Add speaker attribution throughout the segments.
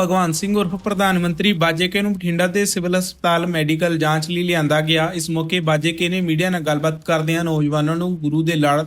Speaker 1: ਭਗਵਾਨ ਸਿੰਘ ਉਰਫ ਪ੍ਰਧਾਨ ਮੰਤਰੀ ਬਾਜੇਕੇ ਨੂੰ ਬਠਿੰਡਾ ਦੇ ਸਿਵਲ ਹਸਪਤਾਲ ਮੈਡੀਕਲ ਜਾਂਚ ਲਈ ਲਿਆਂਦਾ ਗਿਆ। ਇਸ ਮੌਕੇ ਬਾਜੇਕੇ ਨੇ ਮੀਡੀਆ ਨਾਲ ਗੱਲਬਾਤ ਕਰਦਿਆਂ ਨੌਜਵਾਨਾਂ ਨੂੰ ਗੁਰੂ ਦੇ ਲੜ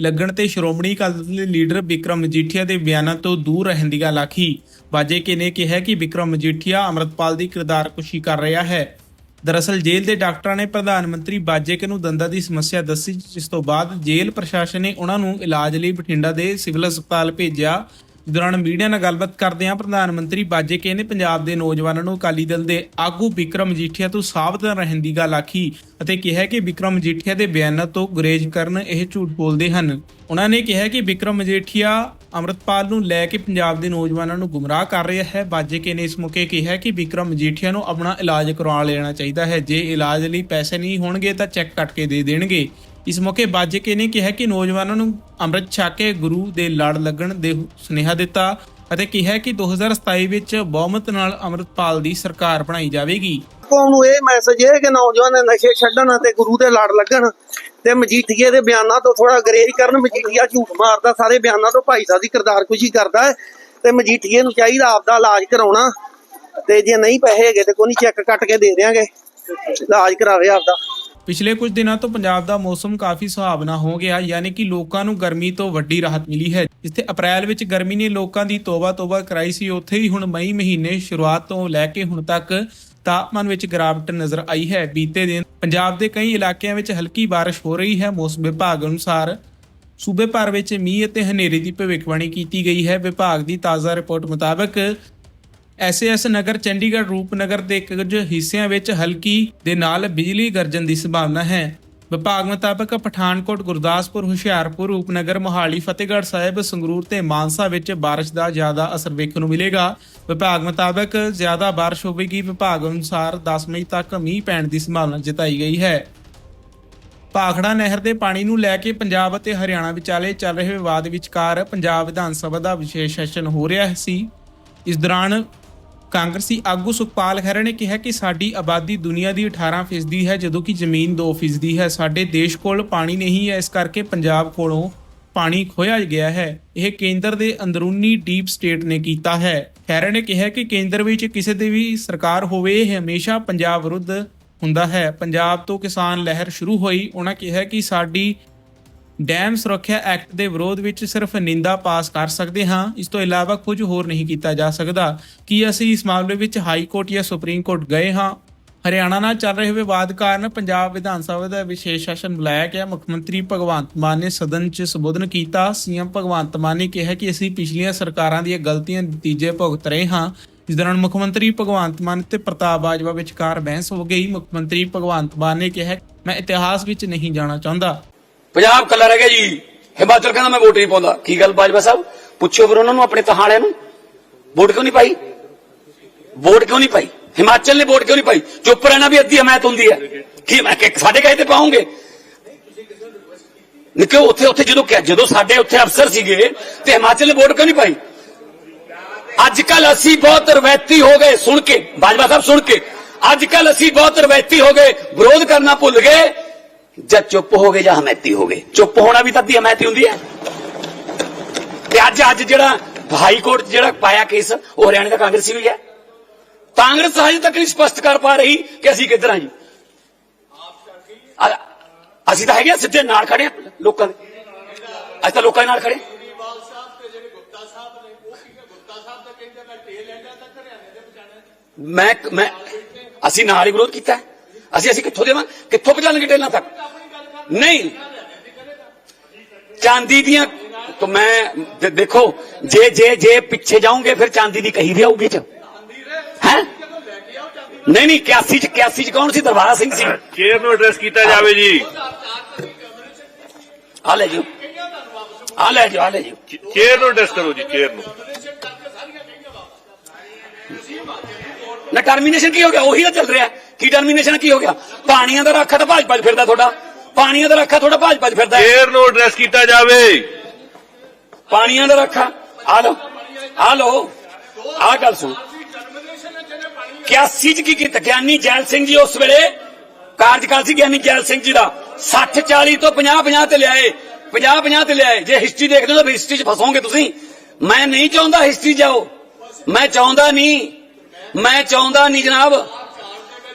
Speaker 1: ਲੱਗਣ ਤੇ ਸ਼੍ਰੋਮਣੀ ਅਕਾਲੀ ਦਲ ਦੇ ਲੀਡਰ ਵਿਕਰਮ ਮਜੀਠੀਆ ਦੇ ਬਿਆਨਾਂ ਤੋਂ ਦੂਰ ਰਹਿਣ ਦੀ ਗੱਲ ਆਖੀ। ਬਾਜੇਕੇ ਨੇ ਕਿਹਾ ਕਿ ਵਿਕਰਮ ਮਜੀਠੀਆ ਅਮਰਤਪਾਲ ਦੀ ਕਿਰਦਾਰਕੁਸ਼ੀ ਕਰ ਰਿਹਾ ਹੈ। ਦਰਅਸਲ ਜੇਲ੍ਹ ਦੇ ਡਾਕਟਰਾਂ ਨੇ ਪ੍ਰਧਾਨ ਮੰਤਰੀ ਬਾਜੇਕੇ ਨੂੰ ਦੰਦਾਂ ਦੀ ਸਮੱਸਿਆ ਦੱਸੀ, ਜਿਸ ਤੋਂ ਬਾਅਦ ਜੇਲ੍ਹ ਪ੍ਰਸ਼ਾਸਨ ਨੇ ਉਹਨਾਂ ਨੂੰ ਇਲਾਜ ਲਈ ਬਠਿੰਡਾ ਦੇ ਸਿਵਲ ਹਸਪਤਾਲ ਭੇਜਿਆ। ਦੌਰਾਨ ਮੀਡੀਆ ਨਾਲ ਗੱਲਬਾਤ ਕਰਦਿਆਂ ਪ੍ਰਧਾਨ ਮੰਤਰੀ ਬਾਜੇਕੇ ਨੇ ਪੰਜਾਬ ਦੇ ਨੌਜਵਾਨਾਂ ਨੂੰ ਅਕਾਲੀ ਦਲ ਦੇ ਆਗੂ ਵਿਕਰਮ ਮਜੀਠੀਆ ਤੋਂ ਸਾਵਧਾਨ ਰਹਿਣ ਦੀ ਗੱਲ ਆਖੀ ਅਤੇ ਕਿਹਾ ਕਿ ਵਿਕਰਮ ਮਜੀਠੀਆ ਦੇ ਬਿਆਨਾਂ ਤੋਂ ਗੁਰੇਜ਼ ਕਰਨ ਇਹ ਝੂਠ ਬੋਲਦੇ ਹਨ। ਉਹਨਾਂ ਨੇ ਕਿਹਾ ਕਿ ਵਿਕਰਮ ਮਜੀਠੀਆ ਅੰਮ੍ਰਿਤਪਾਲ ਨੂੰ ਲੈ ਕੇ ਪੰਜਾਬ ਦੇ ਨੌਜਵਾਨਾਂ ਨੂੰ ਗੁੰਮਰਾਹ ਕਰ ਰਿਹਾ ਹੈ। ਬਾਜੇਕੇ ਨੇ ਇਸ ਮੌਕੇ ਕਿਹਾ ਕਿ ਵਿਕਰਮ ਮਜੀਠੀਆ ਨੂੰ ਆਪਣਾ ਇਲਾਜ ਕਰਵਾ ਲੈਣਾ ਚਾਹੀਦਾ ਹੈ। ਜੇ ਇਲਾਜ ਲਈ ਪੈਸੇ ਨਹੀਂ ਹੋਣਗੇ ਤਾਂ ਚੈੱਕ ਕੱਟ ਕੇ ਦੇ ਦੇਣਗੇ। ਇਸ ਮੌਕੇ ਬਾਜੇਕੇ ਨੇ ਕਿਹਾ ਕਿ ਨੌਜਵਾਨਾਂ ਨੂੰ ਅੰਮ੍ਰਿਤ ਛਕ ਕੇ ਗੁਰੂ ਦੇ ਲੜ ਲੱਗਣ ਦੇ ਸੁਨੇਹਾ ਦਿੱਤਾ ਅਤੇ ਕਿਹਾ ਕਿ 2027 ਵਿੱਚ ਬਹੁਮਤ ਨਾਲ ਅੰਮ੍ਰਿਤਪਾਲ ਦੀ ਸਰਕਾਰ ਬਣਾਈ ਜਾਵੇਗੀ।
Speaker 2: ਕੌਮ ਨੂੰ ਇਹ ਮੈਸੇਜ ਹੈ ਕਿ ਨੌਜਵਾਨ ਨਸ਼ੇ ਛੱਡਣ ਅਤੇ ਗੁਰੂ ਦੇ ਲੜ ਲੱਗਣ ਤੇ ਮਜੀਠੀਏ ਦੇ ਬਿਆਨਾਂ ਤੋਂ ਥੋੜਾ ਗਰੇਜ ਕਰਨ। ਮਜੀਠੀਆ ਝੂਠ ਮਾਰਦਾ, ਸਾਰੇ ਬਿਆਨਾਂ ਤੋਂ ਭਾਈ ਸਾਹਿਬ ਦੀ ਕਿਰਦਾਰਕੁਸ਼ੀ ਕਰਦਾ ਹੈ ਤੇ ਮਜੀਠੀਏ ਨੂੰ ਚਾਹੀਦਾ ਆਪਦਾ ਇਲਾਜ ਕਰਾਉਣਾ ਤੇ ਜੇ ਨਹੀਂ ਪੈਸੇ ਹੈਗੇ ਤੇ ਕੋਈ ਨਹੀਂ ਚੈੱਕ ਕੱਟ ਕੇ ਦੇ ਦਿਆਂਗੇ। ਇਲਾਜ ਕਰਾਵੇ ਆਪਦਾ।
Speaker 1: ਪਿਛਲੇ ਕੁਝ ਦਿਨਾਂ ਤੋਂ ਪੰਜਾਬ ਦਾ ਮੌਸਮ ਕਾਫੀ ਸੁਹਾਵਣਾ ਹੋ ਗਿਆ, ਯਾਨੀ ਕਿ ਲੋਕਾਂ ਨੂੰ ਗਰਮੀ ਤੋਂ ਵੱਡੀ ਰਾਹਤ ਮਿਲੀ ਹੈ। ਜਿੱਥੇ ਅਪ੍ਰੈਲ ਵਿੱਚ ਗਰਮੀ ਨੇ ਲੋਕਾਂ ਦੀ ਤੋਬਾ ਤੋਬਾ ਕਰਾਈ ਸੀ, ਉੱਥੇ ਹੀ ਹੁਣ ਮਈ ਮਹੀਨੇ ਸ਼ੁਰੂਆਤ ਤੋਂ ਲੈ ਕੇ ਹੁਣ ਤੱਕ ਤਾਪਮਾਨ ਵਿੱਚ ਗਿਰਾਵਟ ਨਜ਼ਰ ਆਈ ਹੈ। ਬੀਤੇ ਦਿਨ ਪੰਜਾਬ ਦੇ ਕਈ ਇਲਾਕਿਆਂ ਵਿੱਚ ਹਲਕੀ ਬਾਰਿਸ਼ ਹੋ ਰਹੀ ਹੈ। ਮੌਸਮ ਵਿਭਾਗ ਅਨੁਸਾਰ ਸੂਬੇ ਭਰ ਵਿੱਚ ਮੀਂਹ ਅਤੇ ਹਨੇਰੀ ਦੀ ਭਵਿੱਖਬਾਣੀ ਕੀਤੀ ਗਈ ਹੈ। ਵਿਭਾਗ ਦੀ ਤਾਜ਼ਾ ਰਿਪੋਰਟ ਮੁਤਾਬਕ ਐਸਐਸ ਨਗਰ ਚੰਡੀਗੜ੍ਹ ਰੂਪਨਗਰ ਦੇ ਕੁਝ ਹਿੱਸਿਆਂ ਵਿੱਚ ਹਲਕੀ ਦੇ ਨਾਲ ਬਿਜਲੀ ਗਰਜਣ ਦੀ ਸੰਭਾਵਨਾ ਹੈ। ਵਿਭਾਗ ਮੁਤਾਬਕ ਪਠਾਨਕੋਟ, ਗੁਰਦਾਸਪੁਰ, ਹੁਸ਼ਿਆਰਪੁਰ, ਰੂਪਨਗਰ, ਮੋਹਾਲੀ, ਫਤਿਹਗੜ੍ਹ ਸਾਹਿਬ, ਸੰਗਰੂਰ ਤੇ ਮਾਨਸਾ ਵਿੱਚ ਬਾਰਿਸ਼ ਦਾ ਜ਼ਿਆਦਾ ਅਸਰ ਵੇਖਣ ਨੂੰ ਮਿਲੇਗਾ। ਵਿਭਾਗ ਮੁਤਾਬਕ ਜ਼ਿਆਦਾ ਬਾਰਿਸ਼ ਹੋਵੇਗੀ। ਵਿਭਾਗ ਅਨੁਸਾਰ 10 ਮਈ ਤੱਕ ਮੀਂਹ ਪੈਣ ਦੀ ਸੰਭਾਵਨਾ ਜਤਾਈ ਗਈ ਹੈ। ਭਾਖੜਾ ਨਹਿਰ ਦੇ ਪਾਣੀ ਨੂੰ ਲੈ ਕੇ ਪੰਜਾਬ ਅਤੇ ਹਰਿਆਣਾ ਵਿਚਾਲੇ ਚੱਲ ਰਹੇ ਵਿਵਾਦ ਵਿਚਕਾਰ ਪੰਜਾਬ ਵਿਧਾਨ ਸਭਾ ਦਾ ਵਿਸ਼ੇਸ਼ ਸੈਸ਼ਨ ਹੋ ਰਿਹਾ ਸੀ। ਇਸ ਦੌਰਾਨ ਕਾਂਗਰਸੀ ਆਗੂ ਸੁਖਪਾਲ ਖਹਿਰਾ ਨੇ ਕਿਹਾ ਕਿ ਸਾਡੀ ਆਬਾਦੀ ਦੁਨੀਆ ਦੀ 18% ਹੈ, ਜਦੋਂ ਕਿ ਜ਼ਮੀਨ 2% ਹੈ। ਸਾਡੇ ਦੇਸ਼ ਕੋਲ ਪਾਣੀ ਨਹੀਂ ਹੈ, ਇਸ ਕਰਕੇ ਪੰਜਾਬ ਕੋਲੋਂ ਪਾਣੀ ਖੋਇਆ ਗਿਆ ਹੈ। ਇਹ ਕੇਂਦਰ ਦੇ ਅੰਦਰੂਨੀ ਡੀਪ ਸਟੇਟ ਨੇ ਕੀਤਾ ਹੈ। ਖਹਿਰਾ ਨੇ ਕਿਹਾ ਕਿ ਕੇਂਦਰ ਵਿੱਚ ਕਿਸੇ ਦੀ ਵੀ ਸਰਕਾਰ ਹੋਵੇ, ਇਹ ਹਮੇਸ਼ਾ ਪੰਜਾਬ ਵਿਰੁੱਧ ਹੁੰਦਾ ਹੈ। ਪੰਜਾਬ ਤੋਂ ਕਿਸਾਨ ਲਹਿਰ ਸ਼ੁਰੂ ਹੋਈ। ਉਹਨਾਂ ਕਿਹਾ ਕਿ ਸਾਡੀ ਡੈਮ ਸੁਰੱਖਿਆ ਐਕਟ ਦੇ ਵਿਰੋਧ ਵਿੱਚ ਸਿਰਫ ਨਿੰਦਾ ਪਾਸ ਕਰ ਸਕਦੇ ਹਾਂ, ਇਸ ਤੋਂ ਇਲਾਵਾ ਕੁਝ ਹੋਰ ਨਹੀਂ ਕੀਤਾ ਜਾ ਸਕਦਾ। ਕੀ ਅਸੀਂ ਇਸ ਮਾਮਲੇ ਵਿੱਚ ਹਾਈ ਕੋਰਟ ਜਾਂ ਸੁਪਰੀਮ ਕੋਰਟ ਗਏ ਹਾਂ? ਹਰਿਆਣਾ ਨਾਲ ਚੱਲ ਰਹੇ ਵਿਵਾਦ ਕਾਰਨ ਪੰਜਾਬ ਵਿਧਾਨ ਸਭਾ ਦਾ ਵਿਸ਼ੇਸ਼ ਸੈਸ਼ਨ ਬੁਲਾਇਆ ਗਿਆ। ਮੁੱਖ ਮੰਤਰੀ ਭਗਵੰਤ ਮਾਨ ਨੇ ਸਦਨ 'ਚ ਸੰਬੋਧਨ ਕੀਤਾ। ਸੀਐਮ ਭਗਵੰਤ ਮਾਨ ਨੇ ਕਿਹਾ ਕਿ ਅਸੀਂ ਪਿਛਲੀਆਂ ਸਰਕਾਰਾਂ ਦੀਆਂ ਗਲਤੀਆਂ ਦੇ ਨਤੀਜੇ ਭੁਗਤ ਰਹੇ ਹਾਂ। ਇਸ ਦੌਰਾਨ ਮੁੱਖ ਮੰਤਰੀ ਭਗਵੰਤ ਮਾਨ ਤੇ ਪ੍ਰਤਾਪ ਬਾਜਵਾ ਵਿਚਕਾਰ ਬਹਿਸ ਹੋ ਗਈ। ਮੁੱਖ ਮੰਤਰੀ ਭਗਵੰਤ ਮਾਨ ਨੇ ਕਿਹਾ, ਮੈਂ ਇਤਿਹਾਸ ਵਿੱਚ ਨਹੀਂ ਜਾਣਾ ਚਾਹੁੰਦਾ।
Speaker 3: ਪੰਜਾਬ ਕੱਲਾ ਰਹਿ ਗਿਆ ਜੀ। ਹਿਮਾਚਲ ਕਹਿੰਦਾ ਮੈਂ ਵੋਟ ਨਹੀਂ ਪਾਉਂਦਾ। ਕੀ ਗੱਲ ਬਾਜਵਾ ਸਾਹਿਬ? ਪੁੱਛਿਓ ਫਿਰ ਉਹਨਾਂ ਨੂੰ, ਆਪਣੇ ਤਹਾਲਿਆਂ ਨੂੰ। ਵੋਟ ਕਿਉਂ ਨਹੀਂ ਪਾਈ? ਵੋਟ ਕਿਉਂ ਨਹੀਂ ਪਾਈ? ਹਿਮਾਚਲ ਨੇ ਵੋਟ ਕਿਉਂ ਨਹੀਂ ਪਾਈ? ਚੁੱਪ ਰਹਿਣਾ ਵੀ ਅੱਧੀ ਹਮਾਇਤ ਹੁੰਦੀ ਹੈ। ਕੀ ਮੈਂ ਕਿ ਸਾਡੇ ਕਹੇ ਤੇ ਪਾਉਂਗੇ? ਨਿਕੋ, ਉੱਥੇ ਉੱਥੇ ਜਦੋਂ ਕਿ- ਜਦੋਂ ਸਾਡੇ ਉੱਥੇ ਅਫਸਰ ਸੀਗੇ ਤੇ ਹਿਮਾਚਲ ਨੇ ਵੋਟ ਕਿਉਂ ਨਹੀਂ ਪਾਈ? ਅੱਜ ਕੱਲ ਅਸੀਂ ਬਹੁਤ ਰਵੈਤੀ ਹੋ ਗਏ। ਸੁਣ ਕੇ ਬਾਜਵਾ ਸਾਹਿਬ ਸੁਣ ਕੇ। ਅੱਜ ਕੱਲ ਅਸੀਂ ਬਹੁਤ ਰਵੈਤੀ ਹੋ ਗਏ। ਵਿਰੋਧ ਕਰਨਾ ਭੁੱਲ ਗਏ। ਜਾਂ ਚੁੱਪ ਹੋ ਗਏ ਜਾਂ ਹਮੈਤੀ ਹੋ ਗਏ? ਚੁੱਪ ਹੋਣਾ ਵੀ ਤਾਂ ਦੀ ਹਮੈਤੀ ਹੁੰਦੀ ਹੈ। ਤੇ ਅੱਜ ਅੱਜ ਜਿਹੜਾ ਹਾਈ ਕੋਰਟ ਜਿਹੜਾ ਪਾਇਆ ਕੇਸ ਉਹ ਹਰਿਆਣੇ ਦਾ ਕਾਂਗਰਸੀ ਵੀ ਹੈ। ਕਾਂਗਰਸ ਹਜੇ ਤੱਕ ਨਹੀਂ ਸਪਸ਼ਟ ਕਰ ਪਾ ਰਹੀ ਕਿ ਅਸੀਂ ਕਿੱਧਰ ਹਾਂ ਜੀ। ਅਸੀਂ ਤਾਂ ਹੈਗੇ ਆ, ਸਿੱਧੇ ਨਾਲ ਖੜੇ ਹਾਂ ਲੋਕਾਂ ਦੇ। ਅਸੀਂ ਤਾਂ ਲੋਕਾਂ ਦੇ ਨਾਲ ਖੜੇ ਮੈਂ ਮੈਂ ਅਸੀਂ ਨਾਲ ਹੀ ਵਿਰੋਧ ਕੀਤਾ ਅਸੀਂ ਅਸੀਂ ਕਿੱਥੋਂ ਦੇਵਾਂ ਕਿੱਥੋਂ ਪਹੁੰਚਾਣਗੇ ਟੇਲਾਂ ਤੱਕ ਨਹੀਂ ਚਾਂਦੀ ਦੀਆਂ ਤਾਂ ਮੈਂ ਦੇ- ਦੇਖੋ ਜੇ ਜੇ ਜੇ ਪਿੱਛੇ ਜਾਓਗੇ ਫਿਰ ਚਾਂਦੀ ਦੀ ਕਹੀ ਵੀ ਆਊਗੀ ਚ ਹੈ ਨਹੀਂ ਨਹੀਂ 81 ਚ 81 ਚ ਕੌਣ ਸੀ ਦਰਬਾਰਾ ਸਿੰਘ ਸੀ
Speaker 4: ਚੇਅਰ ਨੂੰ ਐਡਰੈਸ ਕੀਤਾ ਜਾਵੇ ਜੀ
Speaker 3: ਆ ਲੈ ਜੀ ਆ ਲੈ ਜੀ ਆ ਲੈ ਜੀ
Speaker 4: ਚੇਅਰ ਨੂੰ ਐਡਰੈਸ ਕਰੋ ਜੀ ਚੇਅਰ ਨੂੰ
Speaker 3: ਨਾ ਟਰਮੀਨੇਸ਼ਨ ਕੀ ਹੋ ਗਿਆ ਉਹੀ ਤਾਂ ਚੱਲ ਰਿਹਾ ਕੀ ਟਰਮੀਨੇਸ਼ਨ ਕੀ ਹੋ ਗਿਆ? ਪਾਣੀਆਂ ਦਾ ਰਾਖਾ ਤਾਂ ਭਾਜਪਾ 'ਚ ਫਿਰਦਾ ਤੁਹਾਡਾ। ਪਾਣੀਆਂ ਦਾ ਰਾਖਾ ਤੁਹਾਡਾ ਭਾਜਪਾ 'ਚ ਫਿਰਦਾ ਹੈ।
Speaker 4: ਚੇਅਰ ਨੂੰ ਐਡਰੈਸ ਕੀਤਾ ਜਾਵੇ।
Speaker 3: ਪਾਣੀਆਂ ਦਾ ਰੱਖਾ। ਆ ਲਓ ਆ ਲਓ ਆ ਗੱਲ ਸੁਣ। 81 ਚ ਕੀ ਕੀਤਾ? ਗਿਆਨੀ ਜੈਲ ਸਿੰਘ ਜੀ ਉਸ ਵੇਲੇ ਕਾਰਜਕਾਲ ਸੀ ਗਿਆਨੀ ਜੈਲ ਸਿੰਘ ਜੀ ਦਾ। 60 40 ਤੋਂ 50 50 ਤੇ ਲਿਆਏ। 50 50 ਤੇ ਲਿਆਏ। ਜੇ ਹਿਸਟਰੀ ਦੇਖਦੇ ਹੋ ਤਾਂ ਹਿਸਟਰੀ 'ਚ ਫਸੋਗੇ ਤੁਸੀਂ। ਮੈਂ ਨਹੀਂ ਚਾਹੁੰਦਾ ਹਿਸਟਰੀ ਜਾਓ। ਮੈਂ ਚਾਹੁੰਦਾ ਨਹੀਂ। ਮੈਂ ਚਾਹੁੰਦਾ ਨਹੀਂ ਜਨਾਬ।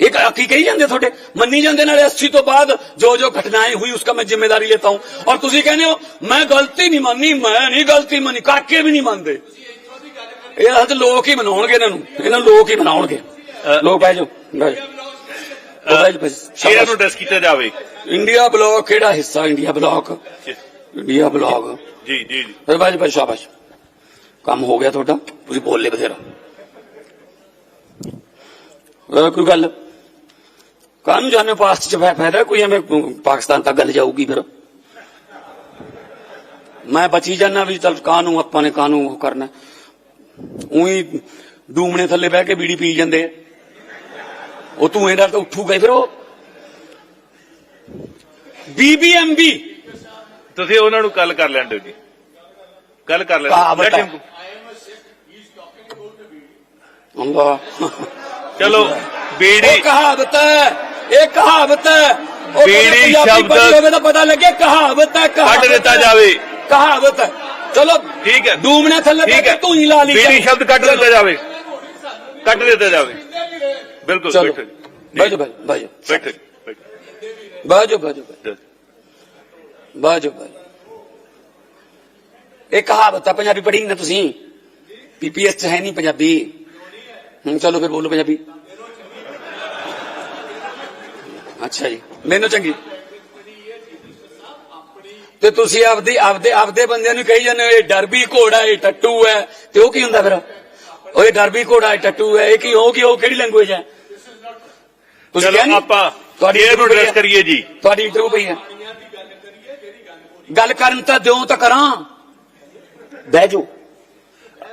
Speaker 3: एक अकीके ही ਜਾਂਦੇ ਤੁਹਾਡੇ ਮੰਨੀ ਜਾਂਦੇ ਨਾਲ 80 ਤੋਂ ਬਾਅਦ ਜੋ ਜੋ ਘਟਨਾएँ हुई उसका मैं ज़िम्मेदारी लेता हूँ और ਤੁਸੀਂ ਕਹਿੰਦੇ ਹੋ ਮੈਂ ਗਲਤੀ ਨਹੀਂ ਮੰਨੀ ਮੈਂ ਨਹੀਂ ਗਲਤੀ ਮੰਨੀ ਕਾਕੇ ਵੀ ਨਹੀਂ ਮੰਨਦੇ ਇਹ ਹੱਥ ਲੋਕ ਹੀ ਮਨਾਉਣਗੇ ਇਹਨਾਂ ਨੂੰ ਇਹਨਾਂ ਲੋਕ ਹੀ ਮਨਾਉਣਗੇ ਲੋਕ ਬਹਿ ਜਾਓ
Speaker 4: ਸ਼ੇਅਰ ਨੂੰ ਡਿਸ ਕੀਤਾ ਜਾਵੇ
Speaker 3: ਇੰਡੀਆ ਬਲੌਕ ਕਿਹੜਾ ਹਿੱਸਾ ਇੰਡੀਆ ਬਲੌਕ ਇੰਡੀਆ ਬਲੌਕ
Speaker 4: ਜੀ ਜੀ ਜੀ
Speaker 3: ਬਾਜੀ ਭਾਈ ਸ਼ਾਬਾਸ਼ ਕੰਮ ਹੋ ਗਿਆ ਤੁਹਾਡਾ ਤੁਸੀਂ ਬੋਲ ਲੈ ਬਥੇਰਾ ਕੋਈ ਗੱਲ ਪਾਸਟ ਚ ਫਾਇ- ਫਾਇਦਾ ਕੋਈ ਐਵੇਂ ਪਾਕਿਸਤਾਨ ਤੱਕ ਗੱਲ ਜਾਊਗੀ ਫਿਰ। ਮੈਂ ਬਚੀ ਜਾਣਾ ਵੀ ਚਲ ਕਾਨੂੰ ਆਪਾਂ ਨੇ ਕਾਨੂੰ ਉਹ ਕਰਨਾ। ਉਹੀ ਡੂਮਣੇ ਥੱਲੇ ਬਹਿ ਕੇ ਬੀੜੀ ਪੀ ਜਾਂਦੇ ਉਹ ਤੂੰ ਇਹਦਾ ਤਾਂ ਉੱਠੂਗਾ ਹੀ ਫਿਰ ਉਹ। ਬੀਬੀਐਮਬੀ
Speaker 4: ਤੁਸੀਂ ਉਹਨਾਂ ਨੂੰ ਕੱਲ ਕਰ ਲੈਣ ਦਿਓ ਜੀ। ਕੱਲ ਕਰ him-
Speaker 3: ਅੱਲਾ
Speaker 4: ਚਲੋ ਬੀੜੀ।
Speaker 3: ਕਹਾਵਤ ਹੈ ਇਹ ਕਹਾਵਤ ਹੈ। ਉਹ
Speaker 4: ਬੀੜੀ ਸ਼ਬਦ-
Speaker 3: ਹੋਵੇ ਤਾਂ ਪਤਾ ਲੱਗੇ ਕਹਾਵਤ ਹੈ ਕਹਾਵਤ
Speaker 4: ਕੱਢ ਦਿੱਤਾ। ਜਾਵੇ।
Speaker 3: ਕਹਾਵਤ ਹੈ। ਚਲੋ
Speaker 4: ਠੀਕ ਹੈ।
Speaker 3: ਡੂਮਣੇ ਥੱਲੇ
Speaker 4: ਠੀਕ ਹੈ।
Speaker 3: ਤੂੰ ਹੀ ਲਾ ਲਈ
Speaker 4: ਬੀੜੀ ਸ਼ਬਦ ਕੱਢ ਦਿੱਤਾ ਜਾਵੇ। ਕੱਢ ਦਿੱਤਾ ਜਾਵੇ। ਬਿਲਕੁਲ ਬੈਠੋ।
Speaker 3: ਬਾਜੋ ਬਾਜੋ
Speaker 4: ਬੈਠੋ
Speaker 3: ਬਾਜੋ ਬਾਜੋ। ਬਾਜੋ ਬਾਜੋ ਇਹ ਕਹਾਵਤ ਹੈ ਪੰਜਾਬੀ ਪੜ੍ਹੀ ਨਾ ਤੁਸੀਂ। ਪੀਪੀਐਸ ਚ ਹੈ ਨਹੀਂ ਪੰਜਾਬੀ। ਹੁਣ ਚਲੋ ਫਿਰ ਬੋਲੋ ਪੰਜਾਬੀ। ਅੱਛਾ ਜੀ। ਮੈਨੂੰ ਚੰਗੀ। ਤੇ ਤੁਸੀਂ ਆਪਦੀ ਆਪਦੇ ਆਪਦੇ ਬੰਦਿਆਂ ਨੂੰ ਕਹੀ ਜਾਂਦੇ ਹੋ ਇਹ ਡਰਬੀ ਘੋੜਾ ਇਹ ਟੱਟੂ ਹੈ। ਤੇ ਉਹ ਕੀ ਹੁੰਦਾ ਫਿਰ? ਉਹ ਇਹ ਡਰਬੀ ਘੋੜਾ ਇਹ ਟੱਟੂ ਹੈ। ਇਹ ਕੀ ਉਹ ਕੀ ਉਹ ਕਿਹੜੀ ਲੈਂਗੁਏਜ ਹੈ? ਤੁਸੀਂ ਕਿਹਾ
Speaker 4: ਚਲੋ
Speaker 3: ਨੀ?
Speaker 4: ਆਪਾਂ
Speaker 3: ਤੁਹਾਡੀ
Speaker 4: ਚੇਅਰ ਨੂੰ
Speaker 3: interview
Speaker 4: ਡਿਸਕ
Speaker 3: ਪਈ ਹੈ।
Speaker 4: ਕਰੀਏ ਜੀ।
Speaker 3: ਤੁਹਾਡੀ ਇੰਟਰਵਿਊ ਪਈ ਹੈ। ਗੱਲ ਕਰਨ ਤਾਂ ਦਿਓ ਤਾਂ ਕਰਾਂ। ਬਹਿ ਜਾਓ।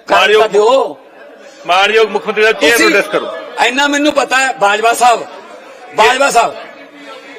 Speaker 3: ਕਰਨ। ਤਾਂ ਦਿਓ।
Speaker 4: ਮਾਨਯੋਗ ਮੁੱਖ ਮੰਤਰੀ ਦਾ ਚੇਅਰ ਨੂੰ ਡਿਸਕ ਕਰੋ?
Speaker 3: ਇੰਨਾ ਮੈਨੂੰ ਪਤਾ ਹੈ ਬਾਜਵਾ ਸਾਹਿਬ। ਬਾਜਵਾ ਸਾਹਿਬ।